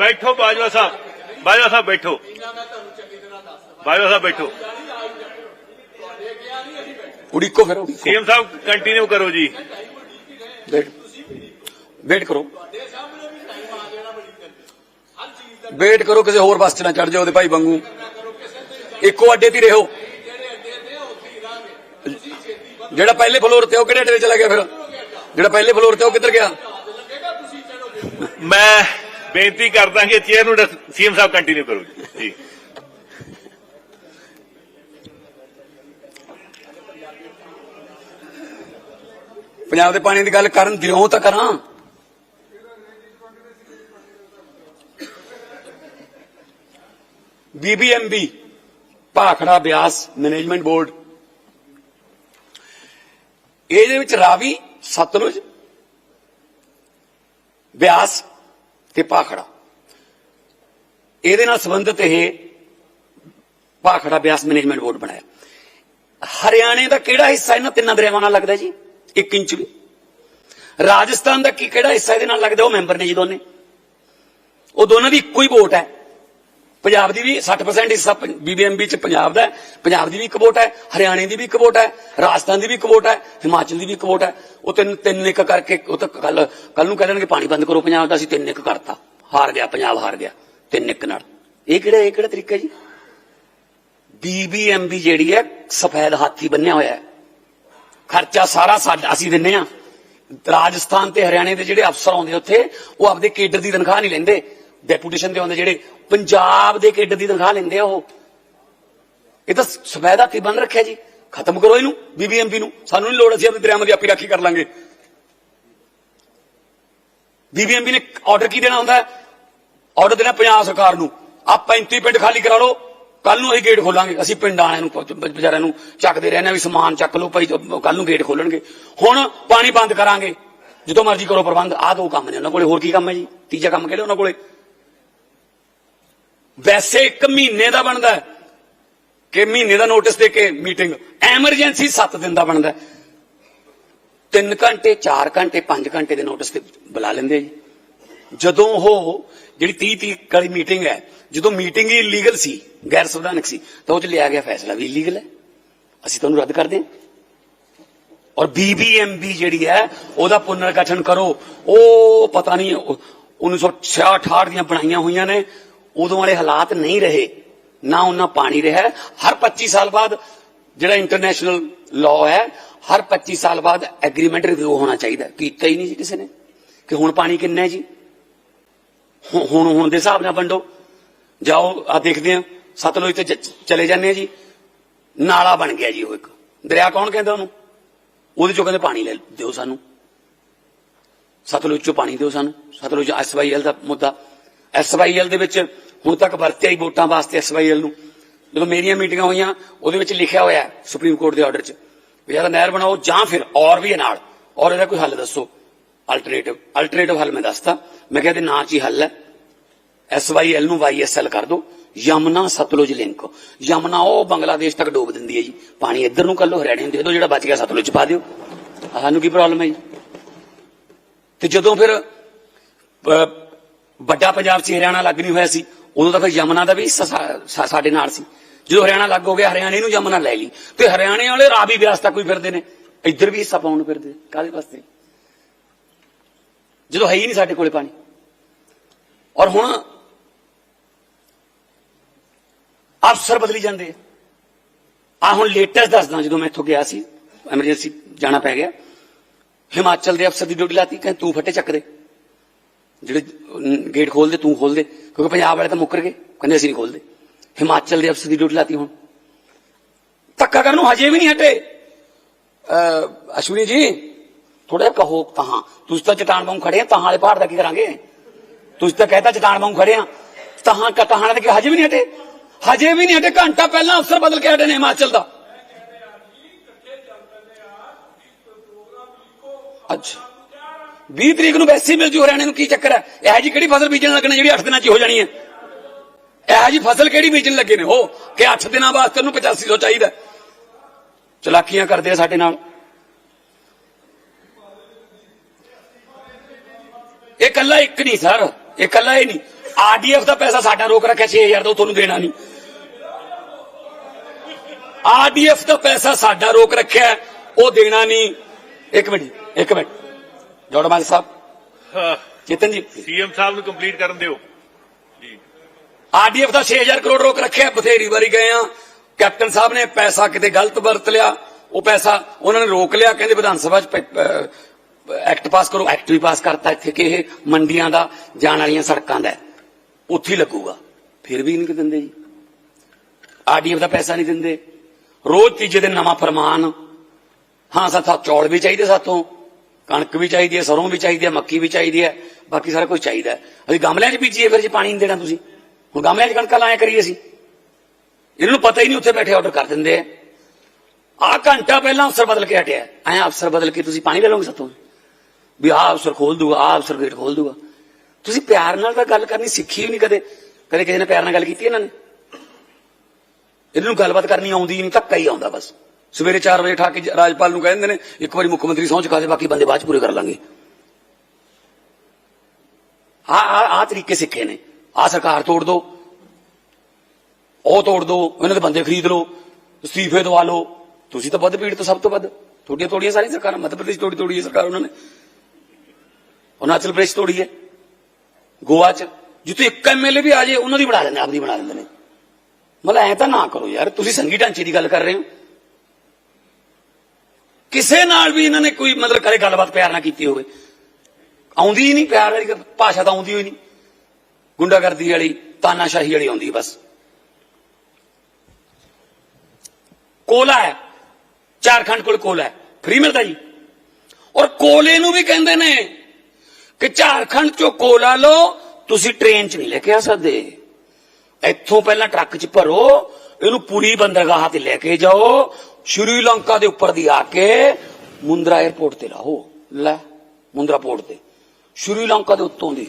Speaker 4: ਬੈਠੋ ਬਾਜਵਾ ਸਾਹਿਬ ਬਾਜਵਾ ਸਾਹਿਬ ਬੈਠੋ। ਬਾਜਵਾ ਸਾਹਿਬ ਬੈਠੋ।
Speaker 3: ਉਡੀਕੋ ਫਿਰ
Speaker 4: ਸੀਐਮ ਸਾਹਿਬ ਕੰਟੀਨਿਊ ਕਰੋ ਜੀ।
Speaker 3: ਵੇਟ ਕਰੋ। ਵੇਟ ਕਰੋ ਕਿਸੇ ਹੋਰ ਬੱਸ 'ਚ ਨਾ ਚੜ ਜਾਓ ਉਹਦੇ ਭਾਈ ਵਾਂਗੂ। ਇੱਕੋ ਅੱਡੇ ਤੇ ਰਹੋ। ਜਿਹੜਾ ਪਹਿਲੇ ਫਲੋਰ ਤੇ ਉਹ ਕਿਹੜੇ ਅੱਡੇ ਤੇ ਚਲਾ ਗਿਆ ਫਿਰ? ਜਿਹੜਾ ਪਹਿਲੇ ਫਲੋਰ ਤੇ ਉਹ ਕਿੱਧਰ ਗਿਆ?
Speaker 4: ਮੈਂ ਬੇਨਤੀ ਕਰਦਾ ਕਿ ਚੇਅਰ ਨੂੰ ਸੀਐਮ ਸਾਹਿਬ ਕੰਟੀਨਿਊ ਕਰੋ ਜੀ।
Speaker 3: ਪੰਜਾਬ ਦੇ ਪਾਣੀ ਦੀ ਗੱਲ ਕਰਨ ਦਿਓ ਤਾਂ ਕਰਾਂ। BBMB Bhakra Beas management board. ਇਹਦੇ ਵਿੱਚ ਰਾਵੀ, ਸਤਲੁਜ, ਬਿਆਸ ਤੇ ਭਾਖੜਾ। ਇਹਦੇ ਨਾਲ ਸੰਬੰਧਿਤ ਇਹ ਭਾਖੜਾ ਬਿਆਸ ਮੈਨੇਜਮੈਂਟ ਬੋਰਡ ਬਣਾਇਆ। ਹਰਿਆਣੇ ਦਾ ਕਿਹੜਾ ਹਿੱਸਾ ਇਹਨਾਂ ਤਿੰਨਾਂ ਦਰਿਆਵਾਂ ਨਾਲ ਲੱਗਦਾ ਜੀ? 1 ਇੰਚ ਵੀ। ਰਾਜਸਥਾਨ ਦਾ ਕੀ ਕਿਹੜਾ ਹਿੱਸਾ ਇਹਦੇ ਨਾਲ ਲੱਗਦਾ? ਉਹ ਮੈਂਬਰ ਨੇ ਜੀ ਦੋਨੇ। ਉਹ ਦੋਨਾਂ ਦੀ ਇੱਕੋ ਹੀ ਵੋਟ ਹੈ। ਪੰਜਾਬ ਦੀ ਵੀ 60% ਹਿੱਸਾ ਬੀਬੀਐਮਬੀ ਚ ਪੰਜਾਬ ਦਾ ਪੰਜਾਬ ਦੀ ਵੀ ਇੱਕ ਵੋਟ ਹੈ, ਹਰਿਆਣੇ ਦੀ ਵੀ ਇੱਕ ਵੋਟ ਹੈ, ਰਾਜਸਥਾਨ ਦੀ ਵੀ ਇੱਕ ਵੋਟ ਹੈ, ਹਿਮਾਚਲ ਦੀ ਵੀ ਇੱਕ ਵੋਟ ਹੈ। ਉਹ ਤਿੰਨ ਤਿੰਨ ਇੱਕ ਕਰਕੇ, ਉਹ ਤਾਂ ਕੱਲ ਕੱਲ ਨੂੰ ਕਹਿ ਦੇਣਗੇ ਪਾਣੀ ਬੰਦ ਕਰੋ ਪੰਜਾਬ ਦਾ, ਅਸੀਂ ਤਿੰਨ ਇੱਕ ਕਰਤਾ। ਹਾਰ ਗਿਆ, ਪੰਜਾਬ ਹਾਰ ਗਿਆ, ਤਿੰਨ ਇੱਕ ਨਾਲ। ਇਹ ਕਿਹੜਾ ਇਹ ਕਿਹੜਾ ਤਰੀਕਾ ਜੀ? ਬੀਬੀਐਮਬੀ ਜਿਹੜੀ ਹੈ, ਸਫੈਦ ਹਾਥੀ ਬੰਨਿਆ ਹੋਇਆ ਹੈ। ਖਰਚਾ ਸਾਰਾ ਸਾਡਾ, ਅਸੀਂ ਦਿੰਨੇ ਆ ਰਾਜਸਥਾਨ ਤੇ ਹਰਿਆਣੇ ਦੇ ਜਿਹੜੇ ਅਫਸਰ ਆਉਂਦੇ ਉੱਥੇ, ਉਹ ਆਪਦੇ ਕੇਡਰ ਦੀ ਤਨਖਾਹ ਨਹੀਂ ਲੈਂਦੇ। ਡੈਪੂਟੇਸ਼ਨ ਦੇ ਆਉਂਦੇ ਜਿਹੜੇ ਪੰਜਾਬ ਦੇ ਕੇਡਰ ਦੀ ਤਨਖਾਹ ਲੈਂਦੇ ਆ ਉਹ। ਇਹ ਤਾਂ ਸਫੈਦ ਹਾਥੀ ਬੰਨ ਰੱਖਿਆ ਜੀ। ਖਤਮ ਕਰੋ ਇਹਨੂੰ, ਬੀਬੀਐਮਪੀ ਨੂੰ। ਸਾਨੂੰ ਨਹੀਂ ਲੋੜ ਅਸੀਂ ਆਪਣੇ ਦਰਿਆਵਾਂ ਦੀ ਆਪੀ ਰਾਖੀ ਕਰ ਲਾਂਗੇ। ਬੀਬੀਐਮਪੀ ਨੇ ਆਰਡਰ ਕੀ ਦੇਣਾ ਹੁੰਦਾ? ਆਰਡਰ ਦੇਣਾ ਪੰਜਾਬ ਸਰਕਾਰ ਨੂੰ। ਆ 35 ਪਿੰਡ ਖਾਲੀ ਕਰਾ ਲਓ। ਕੱਲ ਨੂੰ ਅਸੀਂ ਗੇਟ ਖੋਲਾਂਗੇ। ਅਸੀਂ ਪਿੰਡ ਵਾਲਿਆਂ ਨੂੰ ਪੁੱਛ- ਵਿਚਾਰਿਆਂ ਨੂੰ ਚੱਕਦੇ ਰਹਿੰਦੇ ਹਾਂ ਵੀ ਸਮਾਨ ਚੱਕ ਲਓ ਭਾਈ ਕੱਲ ਨੂੰ ਗੇਟ ਖੋਲਣਗੇ। ਹੁਣ ਪਾਣੀ ਬੰਦ ਕਰਾਂਗੇ। ਜਦੋਂ ਮਰਜ਼ੀ ਕਰੋ ਪ੍ਰਬੰਧ। ਆਹ ਦੋ ਕੰਮ ਨੇ ਉਹਨਾਂ ਕੋਲੇ। ਹੋਰ ਕੀ ਕੰਮ ਹੈ ਜੀ? ਤੀਜਾ ਕੰਮ ਕਿਹੜਾ ਉਹਨਾਂ ਕੋਲੇ? ਵੈਸੇ ਇੱਕ ਮਹੀਨੇ ਦਾ ਬਣਦਾ ਹੈ ਕਿ ਮਹੀਨੇ ਦਾ ਨੋਟਿਸ ਦੇ ਕੇ ਮੀਟਿੰਗ। ਐਮਰਜੈਂਸੀ 7 ਦਿਨ ਦਾ ਬਣਦਾ 3 ਘੰਟੇ 4 ਘੰਟੇ 5 ਘੰਟੇ ਦੇ ਨੋਟਿਸ ਤੇ ਬੁਲਾ ਲੈਂਦੇ ਜੀ। ਜਦੋਂ ਉਹ ਜਿਹੜੀ 30 30 ਵਾਲੀ ਮੀਟਿੰਗ ਹੈ, ਜਦੋਂ ਮੀਟਿੰਗ ਹੀ ਇਲੀਗਲ ਸੀ, ਗੈਰ ਸੰਵਿਧਾਨਕ ਸੀ, ਤਾਂ ਉਹ ਚ ਲਿਆ ਗਿਆ ਫੈਸਲਾ ਵੀ ਇਲੀਗਲ ਹੈ। ਅਸੀਂ ਤੁਹਾਨੂੰ ਰੱਦ ਕਰਦੇ ਹਾਂ। ਔਰ ਬੀਬੀਐਮਬੀ ਜਿਹੜੀ ਹੈ, ਉਹਦਾ ਪੁਨਰਗਠਨ ਕਰੋ। ਉਹ ਪਤਾ ਨਹੀਂ, ਉਹ 1966 ਦੀਆਂ ਬਣਾਈਆਂ ਹੋਈਆਂ ਨੇ। ਉਦੋਂ ਵਾਲੇ ਹਾਲਾਤ ਨਹੀਂ ਰਹੇ, ਨਾ ਉਹਨਾਂ ਪਾਣੀ ਰਿਹਾ। ਹਰ 25 ਸਾਲ ਬਾਅਦ ਜਿਹੜਾ ਇੰਟਰਨੈਸ਼ਨਲ ਲਾਅ ਹੈ, ਹਰ 25 ਸਾਲ ਬਾਅਦ ਐਗਰੀਮੈਂਟ ਰਿਵਿਊ ਹੋਣਾ ਚਾਹੀਦਾ ਕੀਤਾ ਹੀ ਨਹੀਂ ਜੀ ਕਿਸੇ ਨੇ। ਕਿ ਹੁਣ ਪਾਣੀ ਕਿੰਨਾ ਹੈ ਜੀ? ਹੁਣ ਹੁਣ ਦੇ ਹਿਸਾਬ ਨਾਲ ਵੰਡੋ। ਜਾਓ ਆ ਦੇਖਦੇ ਆ ਸਤਲੁਜ ਤੇ ਚਲੇ ਜਾਂਦੇ ਆ ਜੀ। ਨਾਲਾ ਬਣ ਗਿਆ ਜੀ ਉਹ ਇੱਕ। ਦਰਿਆ ਕੌਣ ਕਹਿੰਦਾ ਉਹਨੂੰ? ਉਹਦੇ ਚੋਂ ਕਹਿੰਦੇ ਪਾਣੀ ਲੈ ਦਿਓ ਸਾਨੂੰ। ਸਤਲੁਜ ਚੋਂ ਪਾਣੀ ਦਿਓ ਸਾਨੂੰ। ਸਤਲੁਜ ਐਸਵਾਈਐਲ ਦਾ ਮੁੱਦਾ। ਐਸਵਾਈਐਲ ਦੇ ਵਿੱਚ ਹੁਣ ਤੱਕ ਵਰਤਿਆ ਹੀ ਵੋਟਾਂ ਵਾਸਤੇ ਐਸਵਾਈਐਲ ਨੂੰ। ਜਦੋਂ ਮੇਰੀਆਂ ਮੀਟਿੰਗਾਂ ਹੋਈਆਂ, ਉਹਦੇ ਵਿੱਚ ਲਿਖਿਆ ਹੋਇਆ ਸੁਪਰੀਮ ਕੋਰਟ ਦੇ ਆਰਡਰ 'ਚ ਵੀ ਜਾਂ ਨਹਿਰ ਬਣਾਓ ਜਾਂ ਫਿਰ ਔਰ ਵੀ ਇਹ ਨਾਲ। ਔਰ ਇਹਦਾ ਕੋਈ ਹੱਲ ਦੱਸੋ? ਅਲਟਰਨੇਟਿਵ ਅਲਟਰਨੇਟਿਵ ਹੱਲ ਮੈਂ ਦੱਸਤਾ। ਮੈਂ ਕਿਹਾ ਤੇ ਨਾਂ 'ਚ ਹੀ ਹੱਲ ਹੈ। ਐਸਵਾਈਐਲ ਨੂੰ ਵਾਈਐਸਐਲ ਕਰ ਦਿਓ। ਯਮਨਾ ਸਤਲੁਜ ਲਿੰਕ। ਯਮਨਾ ਉਹ ਬੰਗਲਾਦੇਸ਼ ਤੱਕ ਡੋਬ ਦਿੰਦੀ ਹੈ ਜੀ। ਪਾਣੀ ਇੱਧਰ ਨੂੰ ਕੱਲੋ ਹਰਿਆਣੇ ਨੂੰ ਦੇ ਦਿਓ, ਜਿਹੜਾ ਬਚ ਗਿਆ ਸਤਲੁਜ ਪਾ ਦਿਓ। ਸਾਨੂੰ ਕੀ ਪ੍ਰੋਬਲਮ ਹੈ ਜੀ? ਤੇ ਜਦੋਂ ਫਿਰ ਵੱਡਾ ਪੰਜਾਬ 'ਚ ਹਰਿਆਣਾ ਲੱਗ ਨਹੀਂ ਹੋਇਆ ਸੀ ਉਦੋਂ ਤਾਂ ਫਿਰ ਯਮਨਾ ਦਾ ਵੀ ਹਿੱਸਾ ਸਾਡੇ ਨਾਲ ਸੀ। ਜਦੋਂ ਹਰਿਆਣਾ ਲੱਗ ਹੋ ਗਿਆ, ਹਰਿਆਣੇ ਨੂੰ ਯਮਨਾ ਲੈ ਲਈ। ਤੇ ਹਰਿਆਣੇ ਵਾਲੇ ਰਾਵੀ ਵਿਆਸ ਤੱਕ ਵੀ ਫਿਰਦੇ ਨੇ। ਇੱਧਰ ਵੀ ਹਿੱਸਾ ਪਾਉਣ ਨੂੰ ਫਿਰਦੇ ਕਾਹਦੇ ਵਾਸਤੇ? ਜਦੋਂ ਹੈ ਹੀ ਨਹੀਂ ਸਾਡੇ ਕੋਲੇ ਪਾਣੀ। ਔਰ ਹੁਣ ਅਫਸਰ ਬਦਲੀ ਜਾਂਦੇ ਆ। ਆਹ ਹੁਣ ਲੇਟੈਸਟ ਦੱਸਦਾ, ਜਦੋਂ ਮੈਂ ਇੱਥੋਂ ਗਿਆ ਸੀ ਐਮਰਜੈਂਸੀ ਜਾਣਾ ਪੈ ਗਿਆ। ਹਿਮਾਚਲ ਦੇ ਅਫਸਰ ਦੀ ਡਿਊਟੀ ਲਾਤੀ, ਕਹਿੰਦੇ ਤੂੰ ਫੱਟੇ ਚੱਕ ਦੇ। ਜਿਹੜੇ ਅਮ, ਗੇਟ ਖੋਲ ਦੇ ਤੂੰ ਖੋਲ ਦੇ ਕਿਉਂਕਿ ਪੰਜਾਬ ਵਾਲੇ ਤਾਂ ਮੁੱਕਰ ਗਏ ਕਹਿੰਦੇ ਅਸੀਂ ਨਹੀਂ ਖੋਲਦੇ ਹਿਮਾਚਲ ਦੇ ਅਫਸਰ ਦੀ ਡਿਊਟੀ ਲਾਤੀ ਹੁਣ ਧੱਕਾ ਕਰਨ ਨੂੰ ਹਜੇ ਵੀ ਨਹੀਂ ਹਟੇ ਅਹ, ਅਸ਼ਵਨੀ ਜੀ ਥੋੜਾ ਜਿਹਾ ਕਹੋ ਤਾਂ ਤੁਸੀਂ ਤਾਂ ਚਟਾਨ ਵਾਂਗ ਖੜੇ ਆ ਤਾਂ ਵਾਲੇ ਪਹਾੜ ਦਾ ਕੀ ਕਰਾਂਗੇ ਤੁਸੀਂ ਤਾਂ ਕਹਿਤਾ ਚਟਾਨ ਵਾਂਗ ਖੜੇ ਆ ਤਾਂ ਕਟਾਣਾ ਦੇ ਕਿ ਹਜੇ ਵੀ ਨਹੀਂ ਹਟੇ ਹਜੇ ਵੀ ਨਹੀਂ ਹਟੇ ਘੰਟਾ ਪਹਿਲਾਂ ਅਫਸਰ ਬਦਲ ਕੇ ਹਟੇ ਨੇ ਹਿਮਾਚਲ ਦਾ ਅੱਛਾ 20 ਤਰੀਕ ਨੂੰ ਵੈਸੇ ਮਿਲ ਜੂ ਹਰਿਆਣੇ ਨੂੰ, ਕੀ ਚੱਕਰ ਹੈ? ਇਹ ਜੀ ਕਿਹੜੀ ਫਸਲ ਬੀਜਣ ਲੱਗਣੀ ਜਿਹੜੀ 8 ਦਿਨਾਂ ਚ ਹੋ ਜਾਣੀ ਹੈ? ਇਹ ਜੀ ਫਸਲ ਕਿਹੜੀ ਬੀਜਣ ਲੱਗੇ ਨੇ? ਉਹ ਕਿ 8 ਦਿਨਾਂ ਵਾਸਤੇ ਉਹਨੂੰ 8500 ਚਾਹੀਦਾ ਚਲਾਕੀਆਂ ਕਰਦੇ ਆ ਸਾਡੇ ਨਾਲ। ਇਹ ਕੱਲਾ ਇੱਕ ਨਹੀਂ, ਸਰ। ਇਹ ਕੱਲਾ ਹੀ ਨਹੀਂ। ਆਰਡੀਐਫ ਦਾ ਪੈਸਾ ਸਾਡਾ ਰੋਕ ਰੱਖਿਆ 6000 ਦਾ ਉਹ ਤੁਹਾਨੂੰ ਦੇਣਾ ਨਹੀਂ। ਆਰਡੀਐਫ ਦਾ ਪੈਸਾ ਸਾਡਾ ਰੋਕ ਰੱਖਿਆ, ਉਹ ਦੇਣਾ ਨਹੀਂ। ਇੱਕ ਮਿੰਟ ਇੱਕ ਮਿੰਟ। ਜੋੜਮਾਨ ਸਾਹਿਬ। ਚੇਤਨ ਜੀ।
Speaker 4: ਸੀਐਮ ਸਾਹਿਬ ਨੂੰ ਕੰਪਲੀਟ ਕਰਨ ਦਿਓ। ਜੀ।
Speaker 3: ਆਰਡੀਐਫ ਦਾ 6000 ਕਰੋੜ ਰੋਕ ਰੱਖਿਆ ਬਥੇਰੀ ਵਾਰੀ ਗਏ ਆ। ਕੈਪਟਨ ਸਾਹਿਬ ਨੇ ਪੈਸਾ ਕਿਤੇ ਗਲਤ ਵਰਤ ਲਿਆ ਉਹ ਪੈਸਾ ਉਹਨਾਂ ਨੇ ਰੋਕ ਲਿਆ ਕਹਿੰਦੇ ਵਿਧਾਨ ਸਭਾ ਚ ਐਕਟ ਪਾਸ ਕਰੋ ਐਕਟ ਵੀ ਪਾਸ ਕਰਤਾ ਇੱਥੇ ਕਿ ਇਹ ਮੰਡੀਆਂ ਦਾ ਜਾਣ ਵਾਲੀਆਂ ਸੜਕਾਂ ਦਾ। ਉੱਥੇ ਲੱਗੂਗਾ। ਫਿਰ ਵੀ ਨਹੀਂ ਦਿੰਦੇ ਜੀ। ਆਰਡੀਐਫ ਦਾ ਪੈਸਾ ਨਹੀਂ ਦਿੰਦੇ। ਰੋਜ਼ ਤੀਜੇ ਦਿਨ ਨਵਾਂ ਫਰਮਾਨ। ਹਾਂ ਸਾਥਾ ਚੌਲ ਵੀ ਚਾਹੀਦੇ ਸਾਥੋਂ। ਕਣਕ ਵੀ ਚਾਹੀਦੀ ਹੈ, ਸਰੋਂ ਵੀ ਚਾਹੀਦੀ ਹੈ, ਮੱਕੀ ਵੀ ਚਾਹੀਦੀ ਹੈ, ਬਾਕੀ ਸਾਰਾ ਕੁਝ ਚਾਹੀਦਾ ਅਸੀਂ ਗਮਲਿਆਂ 'ਚ ਬੀਜੀਏ, ਫਿਰ ਜੇ ਪਾਣੀ ਨਹੀਂ ਦੇਣਾ ਤੁਸੀਂ। ਹੁਣ ਗਮਲਿਆਂ 'ਚ ਕਣਕਾਂ ਲਾਇਆ ਕਰੀਏ ਅਸੀਂ। ਇਹਨਾਂ ਨੂੰ ਪਤਾ ਹੀ ਨਹੀਂ ਉੱਥੇ ਬੈਠੇ ਆਰਡਰ ਕਰ ਦਿੰਦੇ ਆ। ਆ ਘੰਟਾ ਪਹਿਲਾਂ ਅਫਸਰ ਬਦਲ ਕੇ ਹਟਿਆ। ਐ ਅਫਸਰ ਬਦਲ ਕੇ ਤੁਸੀਂ ਪਾਣੀ ਲੈ ਲਓਗੇ ਸਾਥੋਂ ਵੀ ਆਹ ਅਫਸਰ ਖੋਲ ਦੂਗਾ, ਆਹ ਅਫਸਰ ਗੇਟ ਖੋਲ ਦੂਗਾ। ਤੁਸੀਂ ਪਿਆਰ ਨਾਲ ਤਾਂ ਗੱਲ ਕਰਨੀ ਸਿੱਖੀ ਵੀ ਨਹੀਂ ਕਦੇ। ਕਦੇ ਕਿਸੇ ਨੇ ਪਿਆਰ ਨਾਲ ਗੱਲ ਕੀਤੀ ਇਹਨਾਂ ਨੇ? ਇਹਨਾਂ ਨੂੰ ਗੱਲਬਾਤ ਕਰਨੀ ਆਉਂਦੀ ਨਹੀਂ, ਧੱਕਾ ਹੀ ਆਉਂਦਾ ਬਸ। ਸਵੇਰੇ 4 ਵਜੇ ਠਾ ਕੇ ਰਾਜਪਾਲ ਨੂੰ ਕਹਿੰਦੇ ਨੇ, ਇੱਕ ਵਾਰੀ ਮੁੱਖ ਮੰਤਰੀ ਸਹੁੰ ਚੁਕਾ ਦੇ, ਬਾਕੀ ਬੰਦੇ ਬਾਅਦ ਪੂਰੇ ਕਰ ਲਾਂਗੇ। ਆ ਆ ਆ ਤਰੀਕੇ ਸਿੱਖੇ ਨੇ। ਆ ਸਰਕਾਰ ਤੋੜ ਦੋ। ਉਹ ਤੋੜ ਦੋ। ਇਹਨਾਂ ਦੇ ਬੰਦੇ ਖਰੀਦ ਲਓ। ਅਸਤੀਫੇ ਦਵਾ ਲਓ। ਤੁਸੀਂ ਤਾਂ ਵੱਧ ਭੀੜ ਤੋਂ ਸਭ ਤੋਂ ਵੱਧ। ਤੁਹਾਡੀਆਂ ਤੋੜੀਆਂ ਸਾਰੀਆਂ ਸਰਕਾਰਾਂ, ਮੱਧ ਪ੍ਰਦੇਸ਼ ਤੋੜੀ ਤੋੜੀ ਹੈ ਸਰਕਾਰ ਉਹਨਾਂ ਨੇ। ਅਰੁਣਾਚਲ ਪ੍ਰਦੇਸ਼ ਤੋੜੀ ਹੈ। ਗੋਆ ਚ। ਜਿੱਥੇ ਇੱਕ ਐਮਐਲਏ ਵੀ ਆ ਜੇ, ਉਹਨਾਂ ਦੀ ਬਣਾ ਲੈਂਦੇ, ਆਪਦੀ ਬਣਾ ਲੈਂਦੇ ਨੇ। ਮਤਲਬ ਐ ਤਾਂ ਨਾ ਕਰੋ ਯਾਰ। ਤੁਸੀਂ ਸੰਗੀ ਢਾਂਚੇ ਦੀ ਗੱਲ ਕਰ ਰਹੇ ਹੋ। ਕਿਸੇ ਨਾਲ ਵੀ ਇਹਨਾਂ ਨੇ ਕੋਈ ਮਤਲਬ ਕਦੇ ਗੱਲਬਾਤ ਪਿਆਰ ਨਾਲ ਕੀਤੀ ਹੋਵੇ ਆਉਂਦੀ ਹੀ ਨਹੀਂ ਪਿਆਰ ਵਾਲੀ ਗੱਲ- ਭਾਸ਼ਾ ਤਾਂ ਆਉਂਦੀ ਹੋਈ ਨਹੀਂ ਗੁੰਡਾਗਰਦੀ ਵਾਲੀ ਤਾਨਾਸ਼ਾਹੀ ਵਾਲੀ ਆਉਂਦੀ ਹੈ ਬਸ ਕੋਲਾ ਹੈ ਝਾਰਖੰਡ ਕੋਲ ਕੋਲਾ ਹੈ ਫ੍ਰੀ ਮਿਲਦਾ ਜੀ ਔਰ ਕੋਲੇ ਨੂੰ ਵੀ ਕਹਿੰਦੇ ਨੇ ਕਿ ਝਾਰਖੰਡ ਚੋਂ ਕੋਲਾ ਲਓ ਤੁਸੀਂ ਟ੍ਰੇਨ 'ਚ ਨਹੀਂ ਲੈ ਕੇ ਆ ਸਕਦੇ ਇੱਥੋਂ ਪਹਿਲਾਂ ਟਰੱਕ 'ਚ ਭਰੋ ਇਹਨੂੰ ਪੂਰੀ ਬੰਦਰਗਾਹ ਤੇ ਲੈ ਕੇ ਜਾਓ ਸ਼੍ਰੀਲੰਕਾ ਦੇ ਉੱਪਰ ਦੀ ਆ ਕੇ ਮੁੰਦਰਾ 에ਅਰਪੋਰਟ ਤੇ ਲਾਹੋ ਲੈ, ਮੁੰਦਰਾ ਪੋਰਟ ਤੇ। ਸ਼੍ਰੀਲੰਕਾ ਦੇ ਉੱਤੋਂ ਦੀ।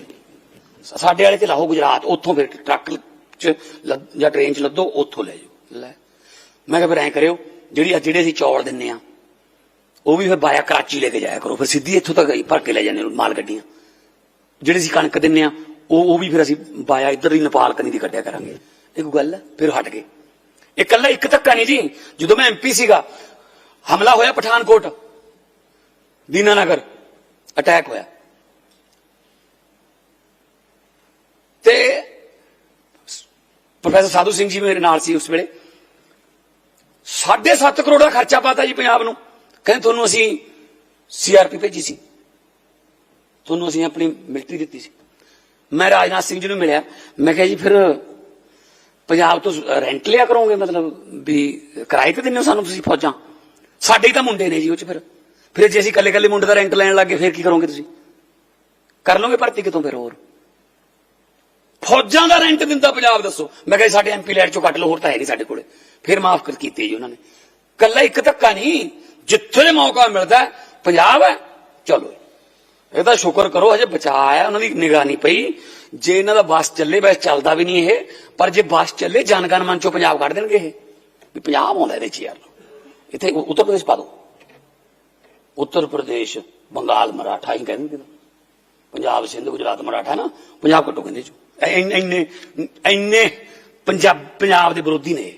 Speaker 3: ਸਾਡੇ ਵਾਲੇ ਤੇ ਲਾਹੋ ਗੁਜਰਾਤ। ਉੱਥੋਂ ਫਿਰ ਟਰੱਕ 'ਚ ਜਾਂ ਟ੍ਰੇਨ 'ਚ ਲੱਦੋ, ਉੱਥੋਂ ਲੈ ਜਾਓ। ਲੈ। ਮੈਂ ਕਿਹਾ ਫਿਰ ਐਂ ਕਰਿਓ, ਜਿਹੜੀ ਜਿਹੜੇ ਅਸੀਂ ਚੌਲ ਦਿੰਨੇ ਆ, ਉਹ ਵੀ ਫਿਰ ਬਾਇਆ ਕਰਾਚੀ ਲੈ ਕੇ ਜਾਇਆ ਕਰੋ। ਫਿਰ ਸਿੱਧੀ ਇੱਥੋਂ ਤੱਕ ਭਰ ਕੇ ਲੈ ਜਾਂਦੇ ਮਾਲ ਗੱਡੀਆਂ। ਜਿਹੜੇ ਅਸੀਂ ਕਣਕ ਦਿੰਨੇ ਆ, ਉਹ ਉਹ ਵੀ ਫਿਰ ਅਸੀਂ ਬਾਇਆ ਇੱਧਰ ਦੀ ਨੇਪਾਲ ਕਨੀ ਦੀ ਕੱਢਿਆ ਕਰਾਂਗੇ। ਇਹ ਕੋਈ ਗੱਲ ਹੈ, ਫਿਰ ਹਟ ਗਏ। ਇਹ ਇਕੱਲਾ ਇੱਕ ਧੱਕਾ ਨਹੀਂ ਜੀ ਜਦੋਂ ਮੈਂ ਐਮਪੀ ਸੀਗਾ, ਹਮਲਾ ਹੋਇਆ ਪਠਾਨਕੋਟ। ਦੀਨਾਨਗਰ ਅਟੈਕ ਹੋਇਆ। ਤੇ ਪ੍ਰੋਫੈਸਰ ਸਾਧੂ ਸਿੰਘ ਜੀ ਮੇਰੇ ਨਾਲ ਸੀ ਉਸ ਵੇਲੇ। 7.5 ਕਰੋੜ ਦਾ ਖਰਚਾ ਪਾਤਾ ਜੀ ਪੰਜਾਬ ਨੂੰ। ਕਹਿੰਦੇ ਤੁਹਾਨੂੰ ਅਸੀਂ ਸੀਆਰਪੀ ਭੇਜੀ ਸੀ। ਤੁਹਾਨੂੰ ਅਸੀਂ ਆਪਣੀ ਮਿਲਟਰੀ ਦਿੱਤੀ ਸੀ। ਮੈਂ ਰਾਜਨਾਥ ਸਿੰਘ ਜੀ ਨੂੰ ਮਿਲਿਆ। ਮੈਂ ਕਿਹਾ ਜੀ, ਫਿਰ ਪੰਜਾਬ ਤੋਂ ਰੈਂਟ ਲਿਆ ਕਰੋਗੇ ਮਤਲਬ ਵੀ ਕਿਰਾਏ ਤੇ ਦਿੰਦੇ ਹੋ ਸਾਨੂੰ ਤੁਸੀਂ ਫੌਜਾਂ? ਸਾਡੇ ਹੀ ਤਾਂ ਮੁੰਡੇ ਨੇ ਜੀ ਉਹ ਚ ਫਿਰ। ਫਿਰ ਜੇ ਅਸੀਂ ਕੱਲੇ ਕੱਲੇ ਮੁੰਡੇ ਦਾ ਰੈਂਟ ਲੈਣ ਲੱਗੇ ਫਿਰ ਕੀ ਕਰੋਗੇ ਤੁਸੀਂ? ਕਰ ਲਓਗੇ ਭਰਤੀ ਕਿਤੋਂ ਫਿਰ ਹੋਰ? ਫੌਜਾਂ ਦਾ ਰੈਂਟ ਦਿੰਦਾ ਪੰਜਾਬ, ਦੱਸੋ। ਮੈਂ ਕਿਹਾ ਜੀ ਸਾਡੇ ਐਮਪੀ ਲੈਟ ਚੋਂ ਕੱਟ ਲਓ, ਹੋਰ ਤਾਂ ਹੈ ਨਹੀਂ ਸਾਡੇ ਕੋਲੇ। ਫਿਰ ਮਾਫ ਕਰ ਕੀਤੇ ਜੀ ਉਹਨਾਂ ਨੇ। ਕੱਲਾ ਇੱਕ ਧੱਕਾ ਨਹੀਂ, ਜਿੱਥੇ ਮੌਕਾ ਮਿਲਦਾ ਪੰਜਾਬ ਹੈ। ਚਲੋ ਇਹਦਾ ਸ਼ੁਕਰ ਕਰੋ, ਹਜੇ ਬਚਾ ਆਇਆ, ਉਹਨਾਂ ਦੀ ਨਿਗਾਹ ਨਹੀਂ ਪਈ। ਜੇ ਇਹਨਾਂ ਦਾ ਬੱਸ ਚੱਲੇ, ਵੈਸੇ ਚੱਲਦਾ ਵੀ ਨਹੀਂ ਇਹ, ਪਰ ਜੇ ਬੱਸ ਚੱਲੇ ਜਨਗਣ ਮਨ ਚੋਂ ਪੰਜਾਬ ਕੱਢ ਦੇਣਗੇ ਇਹ। ਵੀ ਪੰਜਾਬ ਆਉਂਦਾ ਇਹਦੇ ਚ ਯਾਰ। ਇੱਥੇ ਉੱਤਰ ਪ੍ਰਦੇਸ਼ ਪਾ ਦੋ। ਉੱਤਰ ਪ੍ਰਦੇਸ਼, ਬੰਗਾਲ, ਮਰਾਠਾ ਹੀ ਕਹਿੰਦੇ ਨੇ। ਪੰਜਾਬ, ਸਿੰਧ, ਗੁਜਰਾਤ, ਮਰਾਠਾ, ਨਾ। ਪੰਜਾਬ ਕੱਟੋ ਕਹਿੰਦੇ ਚ। ਇੰਨੇ ਇੰਨੇ ਪੰਜਾਬ ਪੰਜਾਬ ਦੇ ਵਿਰੋਧੀ ਨੇ ਇਹ।